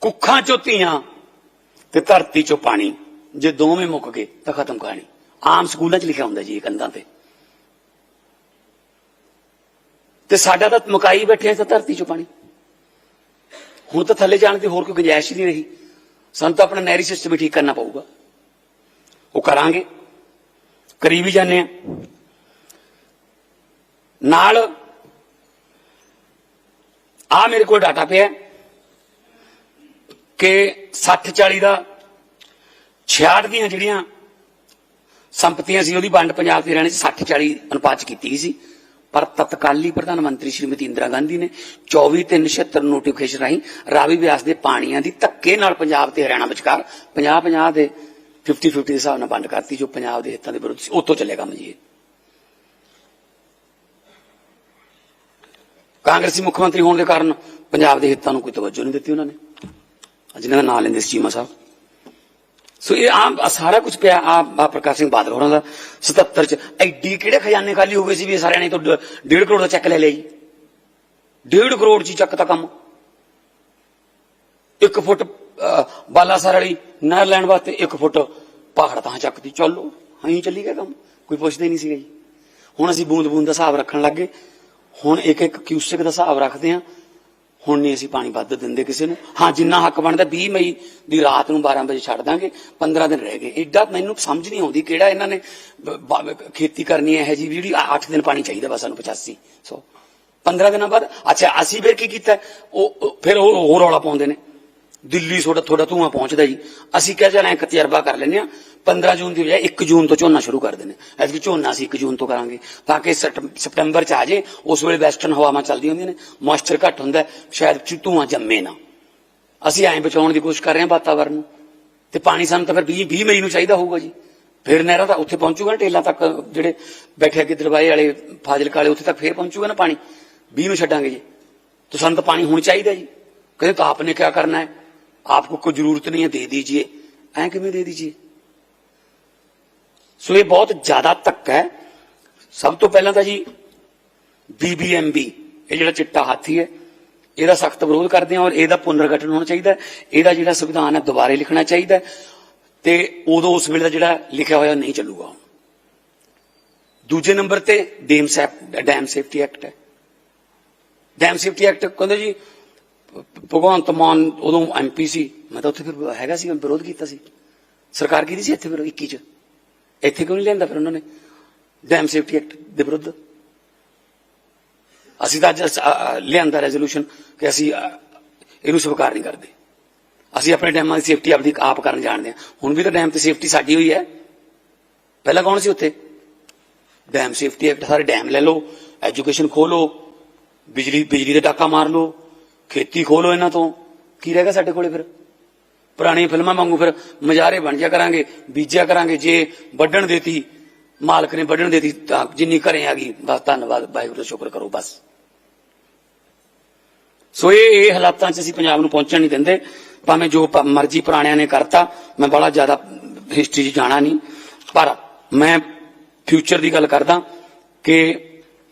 Speaker 3: ਕੁੱਖਾਂ ਚੋਂ ਧੀਆਂ ਤੇ ਧਰਤੀ ਚੋਂ ਪਾਣੀ। ਜੇ ਦੋਵੇਂ ਮੁੱਕ ਗਏ ਤਾਂ ਖਤਮ ਕਹਾਣੀ। ਆਮ ਸਕੂਲਾਂ 'ਚ ਲਿਖਿਆ ਹੁੰਦਾ ਜੀ ਇਹ ਕੰਧਾਂ ਤੇ। ਤੇ ਸਾਡਾ ਤਾਂ ਮੁਕਾਈ ਬੈਠੇ ਤਾਂ ਧਰਤੀ ਚੋਂ ਪਾਣੀ। ਹੁਣ ਤਾਂ ਥੱਲੇ ਜਾਣ ਦੀ ਹੋਰ ਕੋਈ ਗੁੰਜਾਇਸ਼ ਹੀ ਨਹੀਂ ਰਹੀ। ਸਾਨੂੰ ਤਾਂ ਆਪਣਾ ਨਹਿਰੀ ਸਿਸਟਮ ਵੀ ਠੀਕ ਕਰਨਾ ਪਊਗਾ। ਉਹ ਕਰਾਂਗੇ। ਕਰੀ ਵੀ ਜਾਂਦੇ ਆ। ਨਾਲ ਆ ਮੇਰੇ ਕੋਲ ਡਾਟਾ ਪਿਆ ਕਿ 60 40 ਦਾ 66 ਦੀਆਂ ਜਿਹੜੀਆਂ ਸੰਪਤੀਆਂ ਸੀ, ਉਹਦੀ ਵੰਡ ਪੰਜਾਬ ਤੇ ਹਰਿਆਣੇ 'ਚ 60 40 ਅਨੁਪਾਤ 'ਚ ਕੀਤੀ ਸੀ। ਪਰ ਤਤਕਾਲੀ ਪ੍ਰਧਾਨ ਮੰਤਰੀ ਸ਼੍ਰੀਮਤੀ ਇੰਦਰਾ ਗਾਂਧੀ ਨੇ 24 ਨੋਟੀਫਿਕੇਸ਼ਨ ਰਾਹੀਂ ਰਾਵੀ ਬਿਆਸ ਦੇ ਪਾਣੀਆਂ ਦੀ ਧੱਕੇ ਨਾਲ ਪੰਜਾਬ ਤੇ ਹਰਿਆਣਾ ਵਿਚਕਾਰ 50 50 ਦੇ 50 50 ਦੇ ਹਿਸਾਬ ਨਾਲ ਵੰਡ ਕਰਤੀ, ਜੋ ਪੰਜਾਬ ਦੇ ਹਿੱਤਾਂ ਦੇ ਵਿਰੁੱਧ ਸੀ, ਉੱਥੋਂ ਚੱਲਿਆ ਕੰਮ ਜੀ ਕਾਂਗਰਸੀ ਮੁੱਖ ਮੰਤਰੀ ਹੋਣ ਦੇ ਕਾਰਨ ਪੰਜਾਬ ਦੇ ਹਿੱਤਾਂ ਨੂੰ ਕੋਈ ਤਵੱਜੋ ਨਹੀਂ ਦਿੱਤੀ ਉਹਨਾਂ ਨੇ। ਅੱਜ ਦਾ ਨਾਂ ਲੈਂਦੇ ਸੀ ਚੀਮਾ ਸਾਹਿਬ। ਸੋ ਇਹ ਆਮ ਆਹ ਸਾਰਾ ਕੁਝ ਪਿਆ ਆ ਪ੍ਰਕਾਸ਼ ਸਿੰਘ ਬਾਦਲ ਹੋਰਾਂ ਦਾ 77 ਚ। ਐਡੀ ਕਿਹੜੇ ਖਜ਼ਾਨੇ ਖਾਲੀ ਹੋ ਗਏ ਸੀ ਵੀ ਸਾਰਿਆਂ ਨੇ ਤੋਂ 1.5 ਕਰੋੜ ਦਾ ਚੈੱਕ ਲੈ ਲਿਆ ਜੀ। 1.5 ਕਰੋੜ ਚ ਹੀ ਚੱਕ ਦਾ ਕੰਮ। ਇੱਕ ਫੁੱਟ ਅਹ, ਬਾਲਾਸਰ ਵਾਲੀ ਨਹਿਰ ਲੈਣ ਵਾਸਤੇ ਇੱਕ ਫੁੱਟ ਪਹਾੜ ਤਾਂ ਚੱਕਦੀ ਚਲੋ ਹਾਂ ਚੱਲੀ ਗਿਆ ਕੰਮ। ਕੋਈ ਪੁੱਛਦਾ ਹੀ ਨਹੀਂ ਸੀਗਾ ਜੀ। ਹੁਣ ਅਸੀਂ ਬੂੰਦ ਬੂੰਦ ਦਾ ਹਿਸਾਬ ਰੱਖਣ ਲੱਗੇ ਹੁਣ ਇੱਕ ਇੱਕ ਕਿਊਸਿਕ ਦਾ ਹਿਸਾਬ ਰੱਖਦੇ ਹਾਂ। ਹੁਣ ਨਹੀਂ ਅਸੀਂ ਪਾਣੀ ਵੱਧ ਦਿੰਦੇ ਕਿਸੇ ਨੂੰ। ਹਾਂ, ਜਿੰਨਾ ਹੱਕ ਬਣਦਾ 20 ਮਈ ਦੀ ਰਾਤ ਨੂੰ 12 ਵਜੇ ਛੱਡ ਦਾਂਗੇ 15 ਦਿਨ ਰਹਿ ਗਏ। ਐਡਾ ਮੈਨੂੰ ਸਮਝ ਨਹੀਂ ਆਉਂਦੀ ਕਿਹੜਾ ਇਹਨਾਂ ਨੇ ਖੇਤੀ ਕਰਨੀ ਹੈ ਜੀ ਜਿਹੜੀ 8 ਦਿਨ ਪਾਣੀ ਚਾਹੀਦਾ ਬਸ ਸਾਨੂੰ 85 ਸੋ 15 ਦਿਨਾਂ ਬਾਅਦ, ਅੱਛਾ, ਅਸੀਂ ਫਿਰ ਕੀ ਕੀਤਾ? ਉਹ ਫਿਰ ਉਹ ਹੋਰ ਰੌਲਾ ਪਾਉਂਦੇ ਨੇ। ਦਿੱਲੀ ਥੋੜਾ ਥੋੜਾ ਧੂਆਂ ਪਹੁੰਚਦਾ ਜੀ। ਅਸੀਂ ਕਿਹਾ ਚੱਲ ਐਂ ਇੱਕ ਤਜਰਬਾ ਕਰ ਲੈਂਦੇ ਆ 15 ਜੂਨ ਦੀ ਬਜਾਏ 1 ਜੂਨ ਤੋਂ ਝੋਨਾ ਸ਼ੁਰੂ ਕਰ ਦਿੰਦੇ ਐਤਕੀ ਝੋਨਾ ਅਸੀਂ 1 ਜੂਨ ਤੋਂ ਕਰਾਂਗੇ ਤਾਂ ਕਿ ਸੈਟ- ਸਪਟੰਬਰ ਚ ਆ ਜੇ ਉਸ ਵੇਲੇ ਵੈਸਟਰਨ ਹਵਾਵਾਂ ਚੱਲਦੀਆਂ ਹੁੰਦੀਆਂ ਨੇ ਮੋਇਸਚਰ ਘੱਟ ਹੁੰਦਾ ਹੈ, ਸ਼ਾਇਦ ਚ ਧੂਆਂ ਜੰਮੇ ਨਾ ਅਸੀਂ ਐਂ ਬਚਾਉਣ ਦੀ ਕੋਸ਼ਿਸ਼ ਕਰ ਰਹੇ ਹਾਂ ਵਾਤਾਵਰਨ ਨੂੰ ਤੇ ਪਾਣੀ ਸਾਨੂੰ ਤਾਂ ਫਿਰ 20 20 ਮਈ ਨੂੰ ਚਾਹੀਦਾ ਹੋਊਗਾ ਜੀ ਫਿਰ ਨਹਿਰਾਂ ਤਾਂ ਉੱਥੇ ਪਹੁੰਚੂਗਾ ਨਾ ਟੇਲਾਂ ਤੱਕ ਜਿਹੜੇ ਬੈਠੇ ਅੱਗੇ ਦਰਵਾਜ਼ੇ ਵਾਲੇ ਫਾਜ਼ਿਲਕਾ ਵਾਲੇ ਉੱਥੇ ਤੱਕ ਫੇਰ ਪਹੁੰਚੂਗਾ ਨਾ ਪਾਣੀ 20 ਨੂੰ ਛੱਡਾਂਗੇ ਜੀ तो ਸਾਨੂੰ ਤਾਂ ਪਾਣੀ ਹੁਣ ਚਾਹੀਦਾ ਜੀ ਕਹਿੰਦੇ ਤਾਂ ਆਪਨੇ क्या करना है आपको कोई जरूरत नहीं है दे दीजिए ਐ ਕਿਵੇਂ ਦੇ दीजिए ਸੋ ਇਹ ਬਹੁਤ ਜ਼ਿਆਦਾ ਧੱਕਾ ਹੈ। ਸਭ ਤੋਂ ਪਹਿਲਾਂ ਤਾਂ ਜੀ ਬੀਬੀਐਮਬੀ ਇਹ ਜਿਹੜਾ ਚਿੱਟਾ ਹਾਥੀ ਹੈ, ਇਹਦਾ ਸਖਤ ਵਿਰੋਧ ਕਰਦੇ ਹਾਂ ਔਰ ਇਹਦਾ ਪੁਨਰਗਠਨ ਹੋਣਾ ਚਾਹੀਦਾ ਇਹਦਾ ਜਿਹੜਾ ਸੰਵਿਧਾਨ ਹੈ, ਦੁਬਾਰੇ ਲਿਖਣਾ ਚਾਹੀਦਾ ਹੈ ਤੇ ਉਦੋਂ ਉਸ ਵੇਲੇ ਦਾ ਜਿਹੜਾ ਲਿਖਿਆ ਹੋਇਆ ਨਹੀਂ ਚੱਲੂਗਾ ਦੂਜੇ ਨੰਬਰ ਤੇ dam safe, dam safety act ਹੈ। ਡੈਮ ਸੇਫਟੀ ਐਕਟ ਕਹਿੰਦੇ ਜੀ, ਭਗਵੰਤ ਮਾਨ ਉਦੋਂ ਐਮਪੀ ਸੀ, ਮੈਂ ਤਾਂ ਉੱਥੇ ਫਿਰ ਹੈਗਾ ਸੀ, ਮੈਂ ਵਿਰੋਧ ਕੀਤਾ ਸੀ। ਸਰਕਾਰ ਕੀਤੀ ਸੀ ਇੱਥੇ ਫਿਰ 21 ਚ? ਇੱਥੇ ਕਿਉਂ ਨਹੀਂ ਲਿਆਂਦਾ ਫਿਰ ਉਹਨਾਂ ਨੇ? ਡੈਮ ਸੇਫਟੀ ਐਕਟ ਦੇ ਵਿਰੁੱਧ। ਅਸੀਂ ਤਾਂ ਅੱਜ ਲਿਆਂਦਾ ਰੈਜ਼ੋਲੂਸ਼ਨ ਕਿ ਅਸੀਂ ਇਹਨੂੰ ਸਵੀਕਾਰ ਨਹੀਂ ਕਰਦੇ। ਅਸੀਂ ਆਪਣੇ ਡੈਮਾਂ ਦੀ ਸੇਫਟੀ ਆਪਦੀ ਆਪ ਕਰਨ ਜਾਣਦੇ ਹਾਂ। ਹੁਣ ਵੀ ਤਾਂ ਡੈਮ ਤੇ ਸੇਫਟੀ ਸਾਡੀ ਹੋਈ ਹੈ। ਪਹਿਲਾਂ ਕੌਣ ਸੀ ਉੱਥੇ? ਡੈਮ ਸੇਫਟੀ ਐਕਟ ਸਾਰੇ ਡੈਮ ਲੈ ਲਓ ਐਜੂਕੇਸ਼ਨ ਖੋਲੋ, ਬਿਜਲੀ ਬਿਜਲੀ ਦੇ ਟਾਕਾ ਮਾਰ ਲਓ, ਖੇਤੀ ਖੋਲੋ ਇਹਨਾਂ ਤੋਂ। ਕੀ ਰਹੇਗਾ ਸਾਡੇ ਕੋਲੇ ਫਿਰ? ਪੁਰਾਣੀਆਂ ਫਿਲਮਾਂ ਵਾਂਗੂ ਫਿਰ ਮਜ਼ਾਰੇ ਬਣ ਜਾ ਕਰਾਂਗੇ, ਬੀਜਿਆ ਕਰਾਂਗੇ, ਜੇ ਵੱਢਣ ਦੇਤੀ, ਮਾਲਕ ਨੇ ਵੱਢਣ ਦੇਤੀ, ਤਾਂ ਜਿੰਨੀ ਘਰੇ ਆ ਗਈ, ਬਸ ਧੰਨਵਾਦ, ਵਾਹਿਗੁਰੂ ਦਾ ਸ਼ੁਕਰ ਕਰੋ, ਬਸ। ਸੋ ਇਹ ਇਹ ਹਾਲਾਤਾਂ 'ਚ ਅਸੀਂ ਪੰਜਾਬ ਨੂੰ ਪਹੁੰਚਣ ਨਹੀਂ ਦਿੰਦੇ, ਭਾਵੇਂ ਜੋ ਮਰਜ਼ੀ ਪੁਰਾਣਿਆਂ ਨੇ ਕਰਤਾ, ਮੈਂ ਬੜਾ ਜ਼ਿਆਦਾ ਹਿਸਟਰੀ 'ਚ ਜਾਣਾ ਨਹੀਂ, ਪਰ ਮੈਂ ਫਿਊਚਰ ਦੀ ਗੱਲ ਕਰਦਾ ਕਿ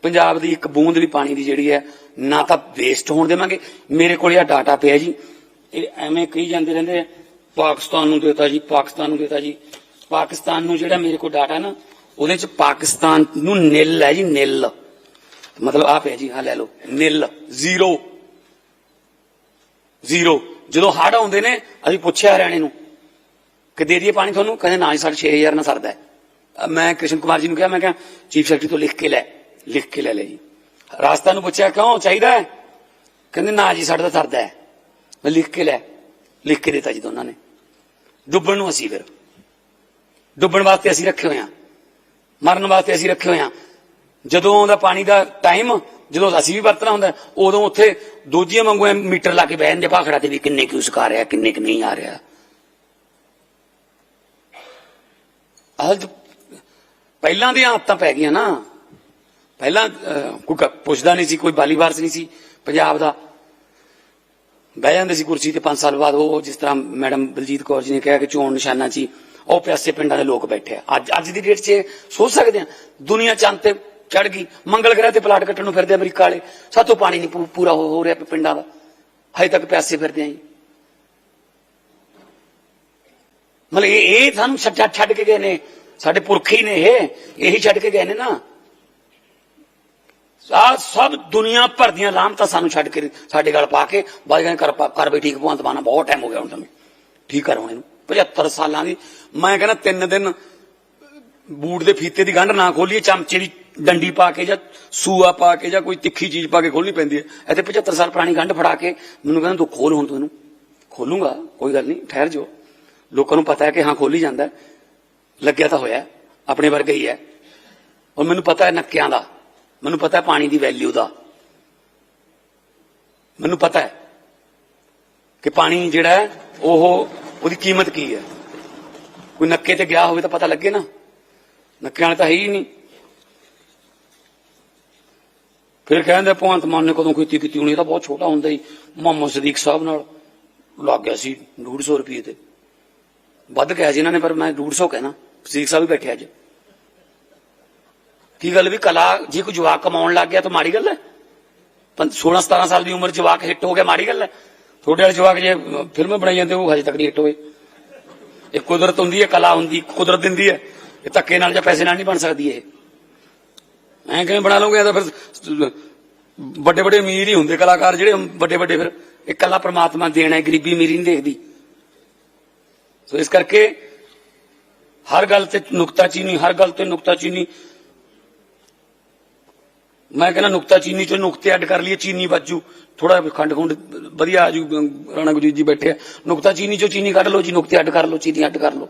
Speaker 3: ਪੰਜਾਬ ਦੀ ਇੱਕ ਬੂੰਦ ਵੀ ਪਾਣੀ ਦੀ ਜਿਹੜੀ ਹੈ, ਨਾ ਤਾਂ ਵੇਸਟ ਹੋਣ ਦੇਵਾਂਗੇ। ਮੇਰੇ ਕੋਲ ਇਹ ਡਾਟਾ ਪਿਆ ਜੀ ਇਹ ਐਵੇਂ ਕਹੀ ਜਾਂਦੇ ਰਹਿੰਦੇ ਪਾਕਿਸਤਾਨ ਨੂੰ ਦੇਤਾ ਜੀ, ਪਾਕਿਸਤਾਨ ਨੂੰ ਦੇਤਾ ਜੀ। ਪਾਕਿਸਤਾਨ ਨੂੰ ਜਿਹੜਾ ਮੇਰੇ ਕੋਲ ਡਾਟਾ ਨਾ, ਉਹਦੇ 'ਚ ਪਾਕਿਸਤਾਨ ਨੂੰ ਨਿਲ ਹੈ ਜੀ, ਨਿਲ। ਮਤਲਬ ਆ ਪਿਆ ਜੀ ਹਾਂ ਲੈ ਲਓ, ਨਿਲ, ਜ਼ੀਰੋ। ਜ਼ੀਰੋ। ਜਦੋਂ ਹੜ ਆਉਂਦੇ ਨੇ, ਅਸੀਂ ਪੁੱਛਿਆ ਹਰਿਆਣੇ ਨੂੰ, ਕਿ ਦੇ ਦਈਏ ਪਾਣੀ ਤੁਹਾਨੂੰ? ਕਹਿੰਦੇ ਨਾ ਜੀ, ਸਾਡੇ 6000 ਨਾਲ ਸਰਦਾ ਹੈ। ਮੈਂ ਕ੍ਰਿਸ਼ਨ ਕੁਮਾਰ ਜੀ ਨੂੰ ਕਿਹਾ, ਮੈਂ ਕਿਹਾ, ਚੀਫ ਸੈਕਟਰੀ ਤੋਂ ਲਿਖ ਕੇ ਲੈ, ਲਿਖ ਕੇ ਲੈ ਲੈ ਜੀ। ਰਾਸਤਾ ਨੂੰ ਪੁੱਛਿਆ, ਕਿਉਂ ਚਾਹੀਦਾ ਕਹਿੰਦੇ ਨਾ ਜੀ, ਸਾਡਾ ਤਾਂ ਸਰਦਾ ਹੈ। ਮੈਂ ਲਿਖ ਕੇ ਲੈ ਲਿਖ ਕੇ ਦਿੱਤਾ ਜੀ ਦੋਨਾਂ ਨੇ। ਡੁੱਬਣ ਨੂੰ ਅਸੀਂ ਫਿਰ। ਡੁੱਬਣ ਵਾਸਤੇ ਅਸੀਂ ਰੱਖੇ ਹੋਏ ਹਾਂ। ਮਰਨ ਵਾਸਤੇ ਅਸੀਂ ਰੱਖੇ ਹੋਏ ਹਾਂ। ਜਦੋਂ ਆਉਂਦਾ ਪਾਣੀ ਦਾ ਟਾਈਮ ਜਦੋਂ ਅਸੀਂ ਵੀ ਵਰਤਣਾ ਹੁੰਦਾ, ਉਦੋਂ ਉੱਥੇ ਦੂਜੀਆਂ ਵਾਂਗੂ ਮੀਟਰ ਲਾ ਕੇ ਬਹਿ ਜਾਂਦੇ ਭਾਖੜਾ ਤੇ ਵੀ ਕਿੰਨੇ ਕਿਉਂ ਸੁਕਾ ਰਿਹਾ, ਕਿੰਨੇ ਕਿ ਨਹੀਂ ਆ ਰਿਹਾ। ਅੱਜ ਪਹਿਲਾਂ ਦੀਆਂ ਆਦਤਾਂ ਪੈ ਗਈਆਂ ਨਾ। ਪਹਿਲਾਂ ਕੋਈ ਪੁੱਛਦਾ ਨਹੀਂ ਸੀ, ਕੋਈ ਬਾਲੀਵਾਰਸ ਨਹੀਂ ਸੀ। ਪੰਜਾਬ ਦਾ ਬਹਿ ਜਾਂਦੇ ਸੀ ਕੁਰਸੀ ਤੇ 5 ਸਾਲ ਬਾਅਦ ਉਹ ਜਿਸ ਤਰ੍ਹਾਂ ਮੈਡਮ ਬਲਜੀਤ ਕੌਰ ਜੀ ਨੇ ਕਿਹਾ ਕਿ ਚੋਣ ਨਿਸ਼ਾਨਾ ਸੀ, ਉਹ ਪਿਆਸੇ ਪਿੰਡਾਂ ਦੇ ਲੋਕ ਬੈਠੇ ਆ। ਅੱਜ ਅੱਜ ਦੀ ਡੇਟ 'ਚ ਸੋਚ ਸਕਦੇ ਆ? ਦੁਨੀਆ ਚੰਦ ਤੇ ਚੜ ਗਈ, ਮੰਗਲ ਗ੍ਰਹਿ ਤੇ ਪਲਾਟ ਕੱਟਣ ਨੂੰ ਫਿਰਦੇ ਅਮਰੀਕਾ ਵਾਲੇ। ਸਾਤੋਂ ਪਾਣੀ ਨਹੀਂ ਪੂਰਾ ਹੋ ਹੋ ਰਿਹਾ ਪਿੰਡਾਂ ਦਾ। ਹਜੇ ਤੱਕ ਪਿਆਸੇ ਫਿਰਦੇ ਆ ਜੀ। ਮਤਲਬ ਇਹ ਇਹ ਸਾਨੂੰ ਛੱਡ ਛੱਡ ਕੇ ਗਏ ਨੇ। ਸਾਡੇ ਪੁਰਖ ਹੀ ਨੇ ਇਹ। ਇਹੀ ਛੱਡ ਕੇ ਗਏ ਨੇ ਨਾ। ਆ ਸਭ ਦੁਨੀਆ ਭਰ ਦੀਆਂ ਲਾਮਤਾਂ ਸਾਨੂੰ ਛੱਡ ਕੇ, ਸਾਡੇ ਗੱਲ ਪਾ ਕੇ ਬਾਜ ਗਏ ਕਰ ਪਾ- ਕਰ ਬਈ ਠੀਕ ਭਗਵੰਤ ਮਾਨ ਬਹੁਤ ਟਾਈਮ ਹੋ ਗਿਆ ਹੁਣ ਤੁਹਾਨੂੰ ਠੀਕ ਕਰ ਹੁਣ ਇਹਨੂੰ 75 ਸਾਲਾਂ ਦੀ। ਮੈਂ ਕਹਿੰਦਾ ਤਿੰਨ ਦਿਨ ਬੂਟ ਦੇ ਫੀਤੇ ਦੀ ਗੰਢ ਨਾ ਖੋਲੀਏ, ਚਮਚੇ ਦੀ ਡੰਡੀ ਪਾ ਕੇ ਜਾਂ ਸੂਆ ਪਾ ਕੇ ਜਾਂ ਕੋਈ ਤਿੱਖੀ ਚੀਜ਼ ਪਾ ਕੇ ਖੋਲਣੀ ਪੈਂਦੀ ਹੈ। ਇੱਥੇ 75 ਸਾਲ ਪੁਰਾਣੀ ਗੰਢ ਫੜਾ ਕੇ ਮੈਨੂੰ ਕਹਿੰਦਾ ਤੂੰ ਖੋਲ ਹੁਣ ਤੈਨੂੰ ਇਹਨੂੰ। ਖੋਲੂੰਗਾ, ਕੋਈ ਗੱਲ ਨਹੀਂ, ਠਹਿਰ ਜਾਓ। ਲੋਕਾਂ ਨੂੰ ਪਤਾ ਹੈ ਕਿ ਹਾਂ, ਖੋਲੀ ਜਾਂਦਾ ਲੱਗਿਆ ਤਾਂ ਹੋਇਆ ਆਪਣੇ ਵਰਗਾ ਹੀ ਹੈ। ਔਰ ਮੈਨੂੰ ਪਤਾ ਹੈ ਨੱਕਿਆਂ ਦਾ। ਮੈਨੂੰ ਪਤਾ ਹੈ ਪਾਣੀ ਦੀ ਵੈਲਿਊ ਦਾ। ਮੈਨੂੰ ਪਤਾ ਹੈ ਕਿ ਪਾਣੀ ਜਿਹੜਾ ਹੈ, ਉਹ ਉਹਦੀ ਕੀਮਤ ਕੀ ਹੈ। ਕੋਈ ਨੱਕੇ ਤੇ ਗਿਆ ਹੋਵੇ ਤਾਂ ਪਤਾ ਲੱਗੇ ਨਾ। ਨੱਕਿਆਂ ਵਾਲੇ ਤਾਂ ਹੈ ਹੀ ਨਹੀਂ। ਫਿਰ ਕਹਿੰਦੇ ਭਗਵੰਤ ਮਾਨ ਨੇ ਕਦੋਂ ਕੀਤੀ ਕੀਤੀ ਹੋਣੀ ਤਾਂ ਬਹੁਤ ਛੋਟਾ ਹੁੰਦਾ ਹੀ। ਮੁਹੰਮਦ ਸਦੀਕ ਸਾਹਿਬ ਨਾਲ ਲੱਗ ਗਿਆ ਸੀ 150 ਰੁਪਏ ਤੇ। ਵੱਧ ਗਿਆ ਜੀ ਇਹਨਾਂ ਨੇ, ਪਰ ਮੈਂ 150 ਕਹਿਣਾ। ਸਦੀਕ ਸਾਹਿਬ ਵੀ ਬੈਠੇ ਅੱਜ। ਕੀ ਗੱਲ ਵੀ ਕਲਾ, ਜੇ ਕੋਈ ਜਵਾਕ ਕਮਾਉਣ ਲੱਗ ਗਿਆ ਤਾਂ ਮਾੜੀ ਗੱਲ ਹੈ? 16 17 ਸਾਲ ਦੀ ਉਮਰ ਜਵਾਕ ਹਿੱਟ ਹੋ ਗਿਆ, ਮਾੜੀ ਗੱਲ ਹੈ? ਤੁਹਾਡੇ ਵਾਲੇ ਜਵਾਕ ਜੇ ਫਿਲਮਾਂ ਬਣਾਈ ਜਾਂਦੇ, ਉਹ ਹਜੇ ਤੱਕ ਨਹੀਂ ਹਿੱਟ ਹੋਏ। ਇਹ ਕੁਦਰਤ ਹੁੰਦੀ ਹੈ, ਕਲਾ ਹੁੰਦੀ, ਕੁਦਰਤ ਦਿੰਦੀ ਹੈ। ਇਹ ਧੱਕੇ ਨਾਲ ਜਾਂ ਪੈਸੇ ਨਾਲ ਨਹੀਂ ਬਣ ਸਕਦੀ ਇਹ। ਐਂ ਕਿਵੇਂ ਬਣਾ ਲਓਗੇ ਤਾਂ ਫਿਰ ਵੱਡੇ ਵੱਡੇ ਅਮੀਰ ਹੀ ਹੁੰਦੇ ਕਲਾਕਾਰ ਜਿਹੜੇ ਵੱਡੇ ਵੱਡੇ ਫਿਰ ਇਹ ਕਲਾ ਪ੍ਰਮਾਤਮਾ ਦੇਣਾ ਹੈ ਗਰੀਬੀ ਅਮੀਰੀ ਨਹੀਂ ਦੇਖਦੀ। ਸੋ ਇਸ ਕਰਕੇ ਹਰ ਗੱਲ ਤੇ ਨੁਕਤਾਚੀਨੀ ਹਰ ਗੱਲ ਤੇ ਨੁਕਤਾਚੀਨੀ ਮੈਂ ਕਹਿੰਦਾ ਨੁਕਤਾ ਚੀਨੀ ਚੋਂ ਨੁਕਤੇ ਅੱਡ ਕਰ ਲਈਏ, ਚੀਨੀ ਬਾਜੂ ਥੋੜਾ ਖੰਡ ਖੁੰਡ ਵਧੀਆ ਆਜੂ ਰਾਣਾ ਗੁਜੀਤ ਜੀ ਬੈਠੇ ਆ। ਨੁਕਤਾ ਚੀਨੀ ਚੋਂ ਚੀਨੀ ਕੱਢ ਲਓ ਜੀ, ਨੁਕਤੇ ਅੱਡ ਕਰ ਲਓ, ਚੀਨੀ ਅੱਡ ਕਰ ਲਓ।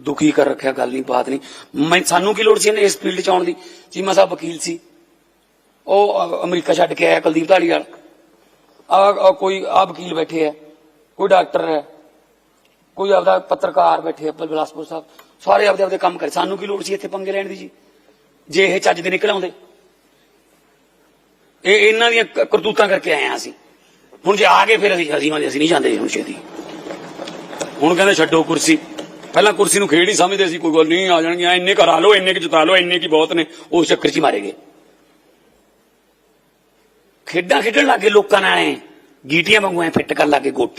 Speaker 3: ਦੁਖੀ ਕਰ ਰੱਖਿਆ, ਗੱਲ ਨਹੀਂ, ਬਾਤ ਨਹੀਂ। ਮੈਂ, ਸਾਨੂੰ ਕੀ ਲੋੜ ਸੀ ਇਸ ਫੀਲਡ ਚ ਆਉਣ ਦੀ? ਚੀਮਾ ਸਾਹਿਬ ਵਕੀਲ ਸੀ। ਉਹ ਅਮਰੀਕਾ ਛੱਡ ਕੇ ਆਇਆ, ਕੁਲਦੀਪ ਢਾਲੀਵਾਲ ਆ ਆ ਕੋਈ, ਆ ਵਕੀਲ ਬੈਠੇ ਆ। ਕੋਈ ਡਾਕਟਰ ਹੈ। ਕੋਈ ਆਪਦਾ ਪੱਤਰਕਾਰ ਬੈਠੇ ਆ, ਬਿਲਾਸਪੁਰ ਸਾਹਿਬ। ਸਾਰੇ ਆਪਦੇ ਆਪਦੇ ਕੰਮ ਕਰੇ। ਸਾਨੂੰ ਕੀ ਲੋੜ ਸੀ ਇੱਥੇ ਪੰਗੇ ਲੈਣ ਦੀ ਜੀ? ਜੇ ਇਹ ਚੱਜ ਦੇ ਨਿਕਲ ਆਉਂਦੇ। ਇਹ ਇਹਨਾਂ ਦੀਆਂ ਕਰਤੂਤਾਂ ਕਰਕੇ ਆਏ ਆ ਅਸੀਂ। ਹੁਣ ਜੇ ਆ ਗਏ ਫਿਰ ਅਸੀਂ ਅਸੀਂ ਅਸੀਂ ਨਹੀਂ ਜਾਂਦੇ ਹੁਣ ਛੇਤੀ। ਹੁਣ ਕਹਿੰਦੇ ਛੱਡੋ ਕੁਰਸੀ। ਪਹਿਲਾਂ ਕੁਰਸੀ ਨੂੰ ਖੇਡ ਹੀ ਸਮਝਦੇ ਸੀ, ਕੋਈ ਗੱਲ ਨਹੀਂ, ਆ ਜਾਣਗੀਆਂ, ਇੰਨੇ ਕਰਾ ਲਓ, ਇੰਨੇ ਕਿ ਜਿਤਾ ਲਓ, ਇੰਨੇ ਕੀ ਬਹੁਤ ਨੇ। ਉਸ ਚੱਕਰ 'ਚ ਹੀ ਮਾਰੇ ਗਏ। ਖੇਡਾਂ ਖੇਡਣ ਲੱਗੇ ਲੋਕਾਂ ਨਾਲ। ਗੀਟੀਆਂ ਵਾਂਗੂ ਐ ਫਿੱਟ ਕਰਨ ਲੱਗੇ ਗੋਟੀ।